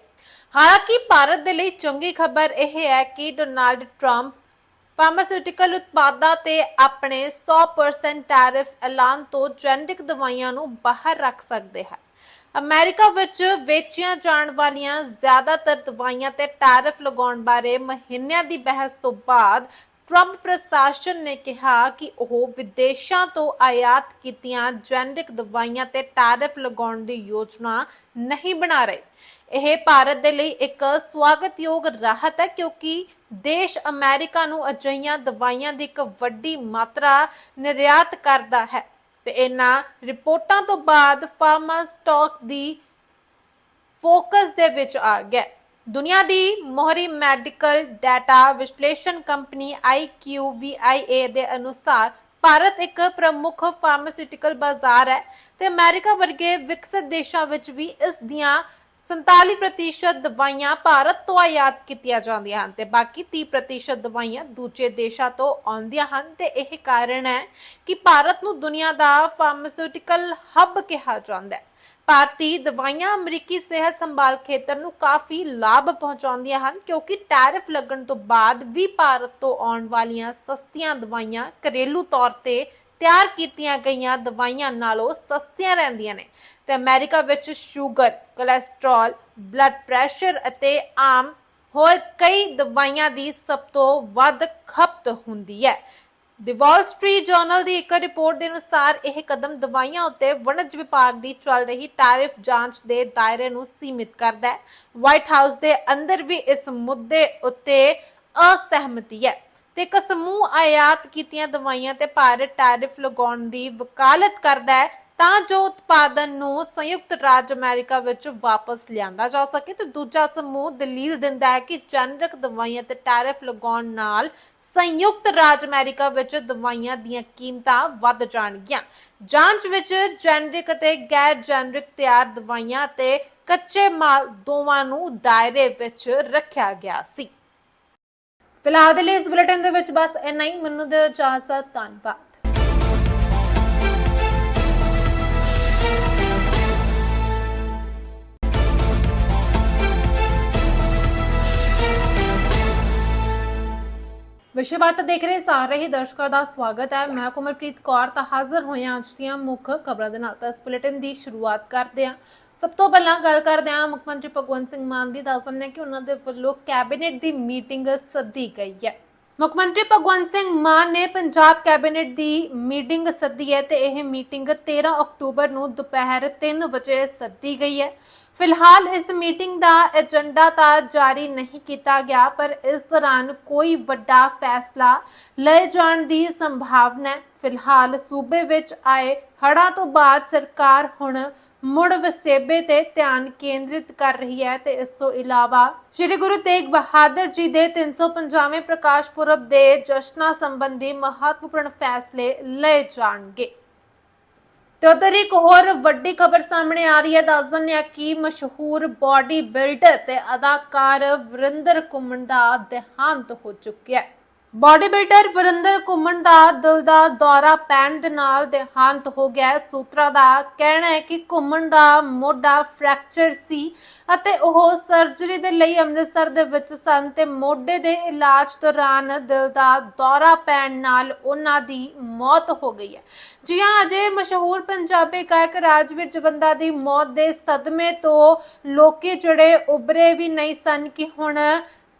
ਹਾਲਾਂਕਿ ਭਾਰਤ ਦੇ ਲਈ ਚੰਗੀ ਖਬਰ ਇਹ ਹੈ ਕਿ ਡੋਨਾਲਡ ਟਰੰਪ ਫਾਰਮਾਸਿਊਟੀਕਲ ਉਤਪਾਦਾਂ ਤੇ ਆਪਣੇ 100% ਟੈਰਿਫ ਐਲਾਨ ਤੋਂ ਜੈਨਰਿਕ ਦਵਾਈਆਂ ਨੂੰ ਬਾਹਰ ਰੱਖ ਸਕਦੇ ਹਨ। ਅਮਰੀਕਾ ਵਿੱਚ ਵੇਚੀਆਂ ਜਾਣ ਵਾਲੀਆਂ ਜ਼ਿਆਦਾਤਰ ਦਵਾਈਆਂ ਤੇ ਟੈਰਿਫ ਲਗਾਉਣ ਬਾਰੇ ਮਹੀਨਿਆਂ ਦੀ ਬਹਿਸ ਤੋਂ ਬਾਅਦ ਟਰੰਪ ਪ੍ਰਸ਼ਾਸਨ ਨੇ ਕਿਹਾ ਕਿ ਉਹ ਵਿਦੇਸ਼ਾਂ ਤੋਂ ਆਯਾਤ ਕੀਤੀਆਂ ਜੈਨਰਿਕ ਦਵਾਈਆਂ ਤੇ ਟੈਰਿਫ ਲਗਾਉਣ ਦੀ ਯੋਜਨਾ ਨਹੀਂ ਬਣਾ ਰਹੇ। ਇਹ ਭਾਰਤ ਦੇ ਲਈ ਇੱਕ ਸਵਾਗਤਯੋਗ ਰਾਹਤ ਹੈ, ਕਿਉਂਕਿ ਦੇਸ਼ ਅਮਰੀਕਾ ਨੂੰ ਅਜਿਹੀਆਂ ਦਵਾਈਆਂ ਦੀ ਇੱਕ ਵੱਡੀ ਮਾਤਰਾ ਨਿਰਯਾਤ ਕਰਦਾ ਹੈ। ਤੇ ਇਹਨਾਂ ਰਿਪੋਰਟਾਂ ਤੋਂ ਬਾਅਦ ਫਾਰਮਾ ਸਟਾਕ ਦੀ ਫੋਕਸ ਦੇ ਵਿੱਚ ਆ ਗਿਆ ਦੁਨੀਆ ਦੀ ਮੋਹਰੀ ਮੈਡੀਕਲ ਡਾਟਾ ਵਿਸ਼ਲੇਸ਼ਣ ਕੰਪਨੀ IQVIA ਦੇ ਅਨੁਸਾਰ ਭਾਰਤ ਇੱਕ ਪ੍ਰਮੁੱਖ ਫਾਰਮਾਸਿਊਟੀਕਲ ਬਾਜ਼ਾਰ ਹੈ ਤੇ ਅਮਰੀਕਾ ਵਰਗੇ ਵਿਕਸਿਤ ਦੇਸ਼ਾਂ ਵਿੱਚ ਵੀ ਇਸ ਦੀਆਂ 47% ਦਵਾਈਆਂ ਭਾਰਤ ਤੋਂ ਆਯਾਤ ਕੀਤੀਆਂ ਜਾਂਦੀਆਂ ਹਨ ਤੇ ਬਾਕੀ 30% ਦਵਾਈਆਂ ਦੂਜੇ ਦੇਸ਼ਾਂ ਤੋਂ ਆਉਂਦੀਆਂ ਹਨ ਤੇ ਇਹ ਕਾਰਨ ਹੈ ਕਿ ਭਾਰਤ ਨੂੰ ਦੁਨੀਆ ਦਾ ਫਾਰਮਾਸਿਊਟੀਕਲ ਹੱਬ ਕਿਹਾ ਜਾਂਦਾ ਹੈ। ਭਾਰਤੀ ਦਵਾਈਆਂ ਅਮਰੀਕੀ ਸਿਹਤ ਸੰਭਾਲ ਖੇਤਰ ਨੂੰ ਕਾਫੀ ਲਾਭ ਪਹੁੰਚਾਉਂਦੀਆਂ ਹਨ ਕਿਉਂਕਿ ਟੈਰਿਫ ਲੱਗਣ ਤੋਂ ਬਾਅਦ ਵੀ ਭਾਰਤ ਤੋਂ ਆਉਣ ਵਾਲੀਆਂ ਸਸਤੀਆਂ ਦਵਾਈਆਂ ਘਰੇਲੂ ਤੌਰ ਤੇ ਤਿਆਰ ਕੀਤੀਆਂ ਗਈਆਂ ਦਵਾਈਆਂ ਨਾਲੋਂ ਸਸਤੀਆਂ ਰਹਿੰਦੀਆਂ ਨੇ। ਤੇ ਅਮਰੀਕਾ ਵਿੱਚ ਸ਼ੂਗਰ ਕੋਲੇਸਟ੍ਰੋਲ ਬਲੱਡ ਪ੍ਰੈਸ਼ਰ ਅਤੇ ਆਮ ਹੋਰ ਕਈ ਦਵਾਈਆਂ ਦੀ ਸਭ ਤੋਂ ਵੱਧ ਖਪਤ ਹੁੰਦੀ ਹੈ। ਦੀ ਵਾਲ ਸਟਰੀਟ ਜਰਨਲ ਦੀ ਇੱਕ ਰਿਪੋਰਟ ਦੇ ਅਨੁਸਾਰ ਇਹ ਕਦਮ ਦਵਾਈਆਂ ਉੱਤੇ ਵਣਜ ਵਿਭਾਗ ਦੀ ਚੱਲ ਰਹੀ ਟੈਰਿਫ ਜਾਂਚ ਦੇ ਦਾਇਰੇ ਨੂੰ ਸੀਮਿਤ ਕਰਦਾ ਹੈ। ਵਾਈਟ ਹਾਊਸ ਦੇ ਅੰਦਰ ਵੀ ਇਸ ਮੁੱਦੇ ਉੱਤੇ ਅਸਹਿਮਤੀ ਹੈ ਤੇ ਇੱਕ ਸਮੂਹ ਆਯਾਤ ਕੀਤੀਆਂ ਦਵਾਈਆਂ ਤੇ ਭਾਰਤ ਟੈਰਿਫ ਲਗਾਉਣ ਦੀ ਵਕਾਲਤ ਕਰਦਾ ਹੈ। ਤਾਂ ਜੋ ਉਤਪਾਦਨ ਨੂੰ ਸੰਯੁਕਤ ਰਾਜ ਅਮਰੀਕਾ ਵਿੱਚ ਵਾਪਸ ਲਿਆਂਦਾ ਜਾ ਸਕੇ ਤੇ ਦੂਜਾ ਸਮੂਹ ਦਲੀਲ ਦਿੰਦਾ ਹੈ ਕਿ ਜਨਰਿਕ ਦਵਾਈਆਂ ਤੇ ਟੈਰਿਫ ਲਗਾਉਣ ਨਾਲ ਸੰਯੁਕਤ ਰਾਜ ਅਮਰੀਕਾ ਵਿੱਚ ਦਵਾਈਆਂ ਦੀਆਂ ਕੀਮਤਾਂ ਵੱਧ ਜਾਣਗੀਆਂ। ਜਾਂਚ ਵਿੱਚ ਜੈਨਰਿਕ ਅਤੇ ਗੈਰ ਜੈਨਰਿਕ ਤਿਆਰ ਦਵਾਈਆਂ ਤੇ ਕੱਚੇ ਮਾਲ ਦੋਵਾਂ ਨੂੰ ਦਾਇਰੇ ਵਿੱਚ ਰੱਖਿਆ ਗਿਆ ਸੀ। ਫਿਲਹਾਲ ਦੇ ਲਈ ਇਸ ਬੁਲੇਟਿਨ ਦੇ ਵਿੱਚ ਬਸ ਇੰਨਾ ਹੀ। ਮੈਨੂੰ ਦੇ ਇਜਾਜ਼ਤ, ਧੰਨਵਾਦ। ਵਿਸ਼ੇਵਾਤ ਦੇਖ ਰਹੇ ਸਾਰੇ ਹੀ ਦਰਸ਼ਕਾਂ ਦਾ ਸਵਾਗਤ ਹੈ। ਮੈਂ ਕੁਮਰਪ੍ਰੀਤ ਕੌਰ ਤਾਂ ਹਾਜ਼ਰ ਹੋਏ ਅੱਜ ਦੀਆਂ ਮੁੱਖ ਖਬਰਾਂ ਦੇ ਨਾਲ। ਤਾਂ ਇਸ ਬੁਲੇਟਿਨ ਦੀ ਸ਼ੁਰੂਆਤ ਕਰਦੇ ਹਾਂ। ਸਭ ਤੋਂ ਪਹਿਲਾਂ ਗੱਲ ਕਰਦੇ ਹਾਂ ਮੁੱਖ ਮੰਤਰੀ ਭਗਵੰਤ ਸਿੰਘ ਮਾਨ ਦੀ। ਦੱਸ ਦਿੰਦੇ ਕਿ ਉਹਨਾਂ ਦੇ ਵੱਲੋਂ ਕੈਬਨਿਟ ਦੀ ਮੀਟਿੰਗ ਸੱਦੀ ਗਈ ਹੈ। ਮੁੱਖ ਮੰਤਰੀ ਭਗਵੰਤ ਸਿੰਘ ਮਾਨ ਨੇ ਪੰਜਾਬ ਕੈਬਨਿਟ ਦੀ ਮੀਟਿੰਗ ਸੱਦੀ ਹੈ ਤੇ ਇਹ ਮੀਟਿੰਗ 13 ਅਕਤੂਬਰ ਨੂੰ ਦੁਪਹਿਰ 3 ਵਜੇ ਸੱਦੀ ਗਈ ਹੈ। ਫਿਲਹਾਲ ਇਸ ਮੀਟਿੰਗ ਦਾ ਏਜੰਡਾ ਤਾਂ ਜਾਰੀ ਨਹੀਂ ਕੀਤਾ ਗਿਆ, ਪਰ ਇਸ ਦੌਰਾਨ ਕੋਈ ਵੱਡਾ ਫੈਸਲਾ ਲਏ ਜਾਣ ਦੀ ਸੰਭਾਵਨਾ ਹੈ। ਫਿਲਹਾਲ ਸੂਬੇ ਵਿੱਚ ਆਏ ਹੜ੍ਹਾਂ ਤੋਂ ਬਾਅਦ ਸਰਕਾਰ ਹੁਣ ਮੁੜ ਵਸੇਬੇ ਤੇ ਧਿਆਨ ਕੇਂਦਰਿਤ ਕਰ ਰਹੀ ਹੈ ਤੇ ਇਸ ਤੋਂ ਇਲਾਵਾ ਸ੍ਰੀ ਗੁਰੂ ਤੇਗ ਬਹਾਦਰ ਜੀ ਦੇ 350ਵੇਂ ਪ੍ਰਕਾਸ਼ ਪੁਰਬ ਦੇ ਜਸ਼ਨਾਂ ਸੰਬੰਧੀ ਮਹੱਤਵਪੂਰਨ ਫੈਸਲੇ ਲਏ ਜਾਣਗੇ। ਤੇ ਉਧਰ ਇੱਕ ਹੋਰ ਵੱਡੀ ਖਬਰ ਸਾਹਮਣੇ ਆ ਰਹੀ ਹੈ। ਦੱਸ ਦਿੰਦੇ ਹਾਂ ਕਿ ਮਸ਼ਹੂਰ ਬਾਡੀ ਬਿਲਡਰ ਤੇ ਅਦਾਕਾਰ ਵਰਿੰਦਰ ਘੁੰਮਣ ਦਾ ਦੇਹਾਂਤ ਹੋ ਚੁੱਕਿਆ ਹੈ। ਬਾਡੀ ਬਿਲਡਰ ਵਰਿੰਦਰ ਘੁੰਮਣ ਦਾ ਦਿਲ ਦਾ ਦੌਰਾ ਪੈਣ ਦੇ ਨਾਲ ਦੇਹਾਂਤ ਹੋ ਗਿਆ ਹੈ। ਸੂਤਰਾਂ ਦਾ ਕਹਿਣਾ ਹੈ ਕਿ ਘੁੰਮਣ ਦਾ ਮੋਢਾ ਫ੍ਰੈਕਚਰ ਸੀ ਅਤੇ ਉਹ ਸਰਜਰੀ ਦੇ ਲਈ ਅੰਮ੍ਰਿਤਸਰ ਦੇ ਵਿੱਚ ਸਨ ਤੇ ਮੋਢੇ ਦੇ ਇਲਾਜ ਦੌਰਾਨ ਦਿਲ ਦਾ ਦੌਰਾ ਪੈਣ ਨਾਲ ਉਹਨਾਂ ਦੀ ਮੌਤ ਹੋ ਗਈ ਹੈ। ਜੀ ਹਾਂ, ਅਜੇ ਮਸ਼ਹੂਰ ਪੰਜਾਬੀ ਗਾਇਕ ਰਾਜਵੀਰ ਜਵੰਦਾ ਦੀ ਮੌਤ ਦੇ ਸਦਮੇ ਤੋਂ ਲੋਕੀ ਜਿਹੜੇ ਉਬਰੇ ਵੀ ਨਹੀਂ ਸਨ ਕਿ ਹੁਣ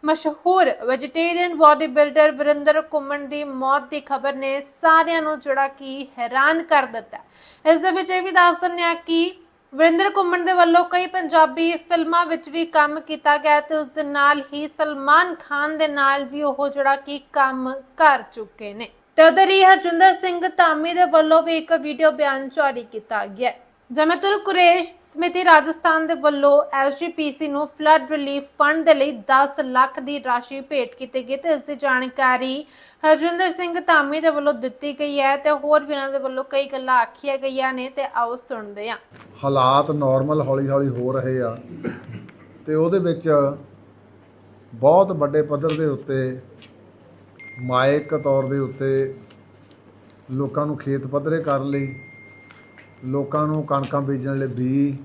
ਮਸ਼ਹੂਰ vegetarian body builder Varinder Ghuman ਦੀ ਮੌਤ ਦੀ ਖਬਰ ਨੇ ਸਾਰਿਆਂ ਨੂੰ ਜਿਹੜਾ ਕਿ ਹੈਰਾਨ ਕਰ ਦਿੱਤਾ ਹੈ। ਇਸ ਦੇ ਵਿੱਚ ਇਹ ਵੀ ਦੱਸ ਦਿੰਦੇ ਆ ਕਿ ਵਰਿੰਦਰ ਕੁਮਨ ਦੇ ਵੱਲੋਂ ਕਈ ਪੰਜਾਬੀ ਫਿਲਮਾਂ ਵਿੱਚ ਵੀ ਕੰਮ ਕੀਤਾ ਗਿਆ ਤੇ ਉਸ ਦੇ ਨਾਲ ਹੀ ਸਲਮਾਨ ਖਾਨ ਦੇ ਨਾਲ ਵੀ ਉਹ ਜਿਹੜਾ ਕਿ ਕੰਮ ਕਰ ਚੁੱਕੇ ਨੇ ਤੇ ਉਧਰ ਹੀ ਹਰਜਿੰਦਰ ਸਿੰਘ ਧਾਮੀ ਦੇ ਵੱਲੋਂ ਵੀ ਇੱਕ ਵੀਡੀਓ ਬਿਆਨ ਜਾਰੀ ਕੀਤਾ ਗਿਆ ਜਮਤੁਲ ਕੁਰੇਸ਼ ਸਮਿਤੀ ਰਾਜਸਥਾਨ ਦੇ ਵੱਲੋਂ ਐਸਜੀਪੀਸੀ ਨੂੰ ਫਲੱਡ ਰਿਲੀਫ ਫੰਡ ਦੇ ਲਈ 10 ਲੱਖ ਦੀ ਰਾਸ਼ੀ ਭੇਟ ਕੀਤੀ ਗਈ ਤੇ ਇਸ ਦੀ ਜਾਣਕਾਰੀ ਹਰਜਿੰਦਰ ਸਿੰਘ ਧਾਮੀ ਦੇ ਵੱਲੋਂ ਦਿੱਤੀ ਗਈ ਹੈ ਤੇ ਹੋਰ ਵੀ ਦੇ ਵੱਲੋਂ ਕਈ ਗੱਲਾਂ ਆਖੀਆਂ ਗਈਆਂ ਨੇ ਤੇ ਆਓ ਸੁਣਦੇ ਹਾਂ। ਹਾਲਾਤ ਨਾਰਮਲ ਹੌਲੀ ਹੌਲੀ ਹੋ ਰਹੇ ਆ ਤੇ ਉਹਦੇ ਵਿੱਚ ਬਹੁਤ ਵੱਡੇ ਪੱਧਰ ਦੇ ਉੱਤੇ ਮਾਇਕ ਤੌਰ ਦੇ ਉੱਤੇ ਲੋਕਾਂ ਨੂੰ ਖੇਤ ਪੱਧਰੇ ਕਰਨ ਲਈ, ਲੋਕਾਂ ਨੂੰ ਕਣਕਾਂ ਬੀਜਣ ਲਈ ਬੀ,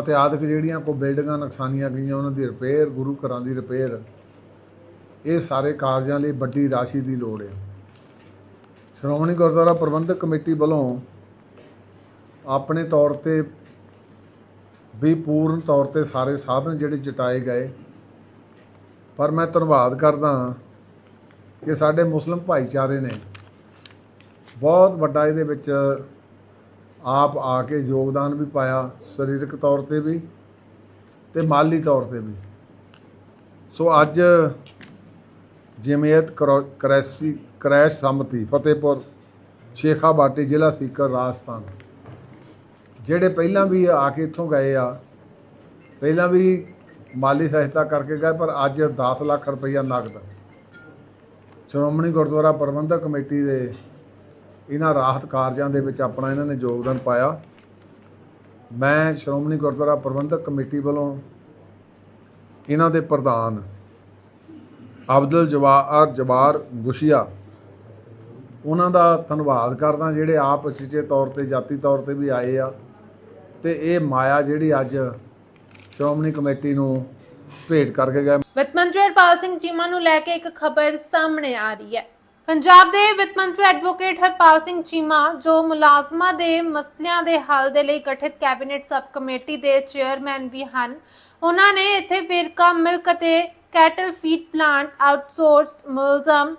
ਅਤੇ ਆਦਿਕ ਜਿਹੜੀਆਂ ਕੋ ਬਿਲਡਿੰਗਾਂ ਨੁਕਸਾਨੀਆਂ ਗਈਆਂ, ਉਹਨਾਂ ਦੀ ਰਿਪੇਅਰ ਗੁਰੂ ਘਰਾਂ ਦੀ ਰਿਪੇਅਰ ਇਹ ਸਾਰੇ ਕਾਰਜਾਂ ਲਈ ਵੱਡੀ ਰਾਸ਼ੀ ਦੀ ਲੋੜ ਹੈ ਸ਼੍ਰੋਮਣੀ ਗੁਰਦੁਆਰਾ ਪ੍ਰਬੰਧਕ ਕਮੇਟੀ ਵੱਲੋਂ ਆਪਣੇ ਤੌਰ ਤੇ ਵੀ ਪੂਰਨ ਤੌਰ ਤੇ ਸਾਰੇ ਸਾਧਨ ਜਿਹੜੇ ਜੁਟਾਏ ਗਏ। ਪਰ ਮੈਂ ਧੰਨਵਾਦ ਕਰਦਾ ਕਿ ਸਾਡੇ ਮੁਸਲਿਮ ਭਾਈਚਾਰੇ ਨੇ ਬਹੁਤ ਵੱਡਾ ਇਹਦੇ ਵਿੱਚ ਆਪ ਆ ਕੇ ਯੋਗਦਾਨ ਵੀ ਪਾਇਆ, ਸਰੀਰਕ ਤੌਰ ਤੇ ਵੀ ਤੇ ਮਾਲੀ ਤੌਰ ਤੇ ਵੀ। ਸੋ ਅੱਜ ਜਮੀਅਤ ਕਰੋ- ਕਰੈਸੀ, ਕਰੈਸ਼ ਸੰਮਤੀ, ਫਤਿਹਪੁਰ ਸ਼ੇਖਾਬਾਟੀ ਜ਼ਿਲ੍ਹਾ ਸੀਕਰ, ਰਾਜਸਥਾਨ। ਜਿਹੜੇ ਪਹਿਲਾਂ ਵੀ ਆ ਕੇ ਇੱਥੋਂ ਗਏ ਆ, ਪਹਿਲਾਂ ਵੀ ਮਾਲੀ ਸਹਾਇਤਾ ਕਰਕੇ ਗਏ, ਪਰ ਅੱਜ 10 ਲੱਖ ਰੁਪਈਆ ਨਗਦ ਸ਼੍ਰੋਮਣੀ ਗੁਰਦੁਆਰਾ ਪ੍ਰਬੰਧਕ ਕਮੇਟੀ ਦੇ ਇਹਨਾਂ ਰਾਹਤ ਕਾਰਜਾਂ ਦੇ ਵਿੱਚ ਆਪਣਾ ਇਹਨਾਂ ਨੇ ਯੋਗਦਾਨ ਪਾਇਆ। ਮੈਂ ਸ਼੍ਰੋਮਣੀ ਗੁਰਦੁਆਰਾ ਪ੍ਰਬੰਧਕ ਕਮੇਟੀ ਵੱਲੋਂ ਇਹਨਾਂ ਦੇ ਪ੍ਰਧਾਨ ਅਬਦੁਲ ਜਵਾਰ ਜਬਾਰ ਗੁਸ਼ੀਆ, ਉਹਨਾਂ ਦਾ ਧੰਨਵਾਦ ਕਰਦਾ ਜਿਹੜੇ ਆਪ ਚਿਚੇ ਤੌਰ ਤੇ, ਜਾਤੀ ਤੌਰ ਤੇ ਵੀ ਆਏ ਆ ਤੇ ਇਹ ਮਾਇਆ ਜਿਹੜੀ ਅੱਜ ਸ਼੍ਰੋਮਣੀ ਕਮੇਟੀ ਨੂੰ ਭੇਟ ਕਰਕੇ ਗਏ। ਵਿੱਤ ਮੰਤਰੀ ਹਰਪਾਲ ਸਿੰਘ ਚੀਮਾ ਨੂੰ ਲੈ ਕੇ ਇੱਕ ਖਬਰ ਸਾਹਮਣੇ ਆ ਰਹੀ ਹੈ। ਪੰਜਾਬ ਦੇ ਵਿੱਤ ਮੰਤਰੀ ਐਡਵੋਕੇਟ ਹਰਪਾਲ ਸਿੰਘ ਚੀਮਾ, ਜੋ ਮੁਲਾਜ਼ਮਾਂ ਦੇ ਮਸਲਿਆਂ ਦੇ ਹੱਲ ਦੇ ਲਈ ਗਠਿਤ ਕੈਬਨਿਟ ਸਬ ਕਮੇਟੀ ਦੇ ਚੇਅਰਮੈਨ ਵੀ ਹਨ। ਉਹਨਾਂ ਨੇ ਇੱਥੇ ਵੇਰਕਾ ਮਿਲਕ ਅਤੇ ਕੈਟਲ ਫੀਡ ਪਲਾਂਟ, ਆਊਟਸੋਰਸਡ ਮੁਲਜ਼ਮ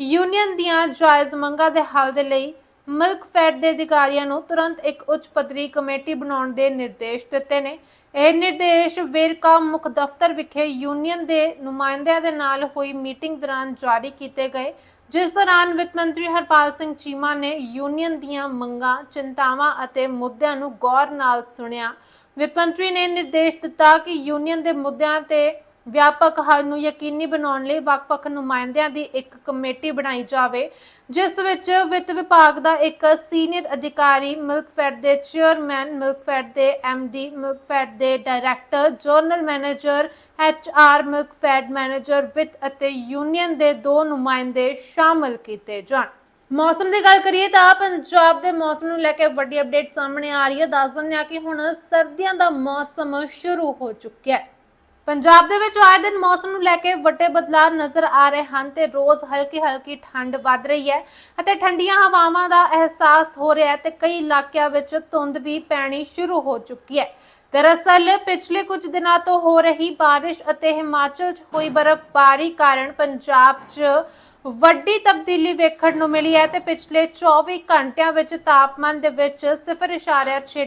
ਯੂਨੀਅਨ ਦੀਆਂ ਜਾਇਜ਼ ਮੰਗਾਂ ਦੇ ਹੱਲ ਦੇ ਲਈ ਮਿਲਕ ਫੈਡ ਦੇ ਅਧਿਕਾਰੀਆਂ ਨੂੰ ਤੁਰੰਤ ਇੱਕ ਉੱਚ ਪੱਧਰੀ ਕਮੇਟੀ ਬਣਾਉਣ ਦੇ ਨਿਰਦੇਸ਼ ਦਿੱਤੇ ਨੇ। ਇਹ ਨਿਰਦੇਸ਼ ਵੇਰਕਾ ਮੁੱਖ ਦਫ਼ਤਰ ਵਿਖੇ ਯੂਨੀਅਨ ਦੇ ਨੁਮਾਇੰਦਿਆਂ ਦੇ ਨਾਲ ਹੋਈ ਮੀਟਿੰਗ ਦੌਰਾਨ ਜਾਰੀ ਕੀਤੇ ਗਏ, ਜਿਸ ਦੌਰਾਨ ਵਿੱਤ ਮੰਤਰੀ ਹਰਪਾਲ ਸਿੰਘ ਚੀਮਾ ਨੇ ਯੂਨੀਅਨ ਦੀਆਂ ਮੰਗਾਂ, ਚਿੰਤਾਵਾਂ ਅਤੇ ਮੁੱਦਿਆਂ ਨੂੰ ਗੌਰ ਨਾਲ ਸੁਣਿਆ। ਵਿੱਤ ਮੰਤਰੀ ਨੇ ਨਿਰਦੇਸ਼ ਦਿੱਤਾ ਕਿ ਯੂਨੀਅਨ ਦੇ ਮੁੱਦਿਆਂ ਤੇ ਵਿਆਪਕ ਹੱਲ ਨੂੰ ਯਕੀਨੀ ਬਣਾਉਣ ਲਈ ਵੱਖ-ਵੱਖ ਨੁਮਾਇੰਦਿਆਂ ਦੀ ਇੱਕ ਕਮੇਟੀ ਬਣਾਈ ਜਾਵੇ, ਜਿਸ ਵਿੱਚ ਵਿੱਤ ਵਿਭਾਗ ਦਾ ਇੱਕ ਸੀਨੀਅਰ ਅਧਿਕਾਰੀ ਮਿਲਕਫੈਡ ਦੇ ਚੇਅਰਮੈਨ ਮਿਲਕਫੈਡ ਦੇ ਡੀ ਮਿਲਕਫੈਡ ਦੇ ਡਾਇਰੈਕਟਰ, ਜਨਰਲ ਮੈਨੇਜਰ ਆਰ ਮਿਲਕਫੈਡ ਮੈਨੇਜਰ, ਵਿੱਤ ਅਤੇ ਯੂਨੀਅਨ ਦੇ ਦੋ ਨੁਮਾਇੰਦੇ ਸ਼ਾਮਲ ਕੀਤੇ ਜਾਣ। ਮੌਸਮ ਦੀ ਗੱਲ ਕਰੀਏ ਤਾਂ ਪੰਜਾਬ ਦੇ ਮੌਸਮ ਨੂੰ ਲੈ ਕੇ ਵੱਡੀ ਅਪਡੇਟ ਸਾਹਮਣੇ ਆ ਰਹੀ ਹੈ। ਦੱਸ ਦਿੰਦੇ ਆ ਕਿ ਹੁਣ ਸਰਦੀਆਂ ਦਾ ਮੌਸਮ ਸ਼ੁਰੂ ਹੋ ਚੁੱਕਿਆ ਹੈ। ਪੰਜਾਬ ਦੇ ਵਿੱਚ ਆਏ ਦਿਨ ਮੌਸਮ ਨੂੰ ਲੈ ਕੇ ਵੱਡੇ ਬਦਲਾਅ ਨਜ਼ਰ ਆ ਰਹੇ ਹਨ ਤੇ ਰੋਜ਼ ਹਲਕੀ-ਹਲਕੀ ਠੰਡ ਵੱਧ ਰਹੀ ਹੈ ਅਤੇ ਠੰਡੀਆਂ ਹਵਾਵਾਂ ਦਾ ਅਹਿਸਾਸ ਹੋ ਰਿਹਾ ਹੈ ਤੇ ਕਈ ਇਲਾਕਿਆਂ ਵਿੱਚ ਧੁੰਦ ਵੀ ਪੈਣੀ ਸ਼ੁਰੂ ਹੋ ਚੁੱਕੀ ਹੈ। ਦਰਅਸਲ ਪਿਛਲੇ ਕੁਝ ਦਿਨਾਂ ਤੋਂ ਹੋ ਰਹੀ بارش ਅਤੇ ਹਿਮਾਚਲ 'ਚ ਹੋਈ ਬਰਫ਼ਬਾਰੀ ਕਾਰਨ ਪੰਜਾਬ 'ਚ ਵੱਡੀ ਤਬਦੀਲੀ ਵੇਖਣ ਨੂੰ ਮਿਲੀ ਹੈ ਤੇ ਪਿਛਲੇ 24 ਘੰਟਿਆਂ ਵਿੱਚ ਤਾਪਮਾਨ ਦੇ ਵਿੱਚ 0.6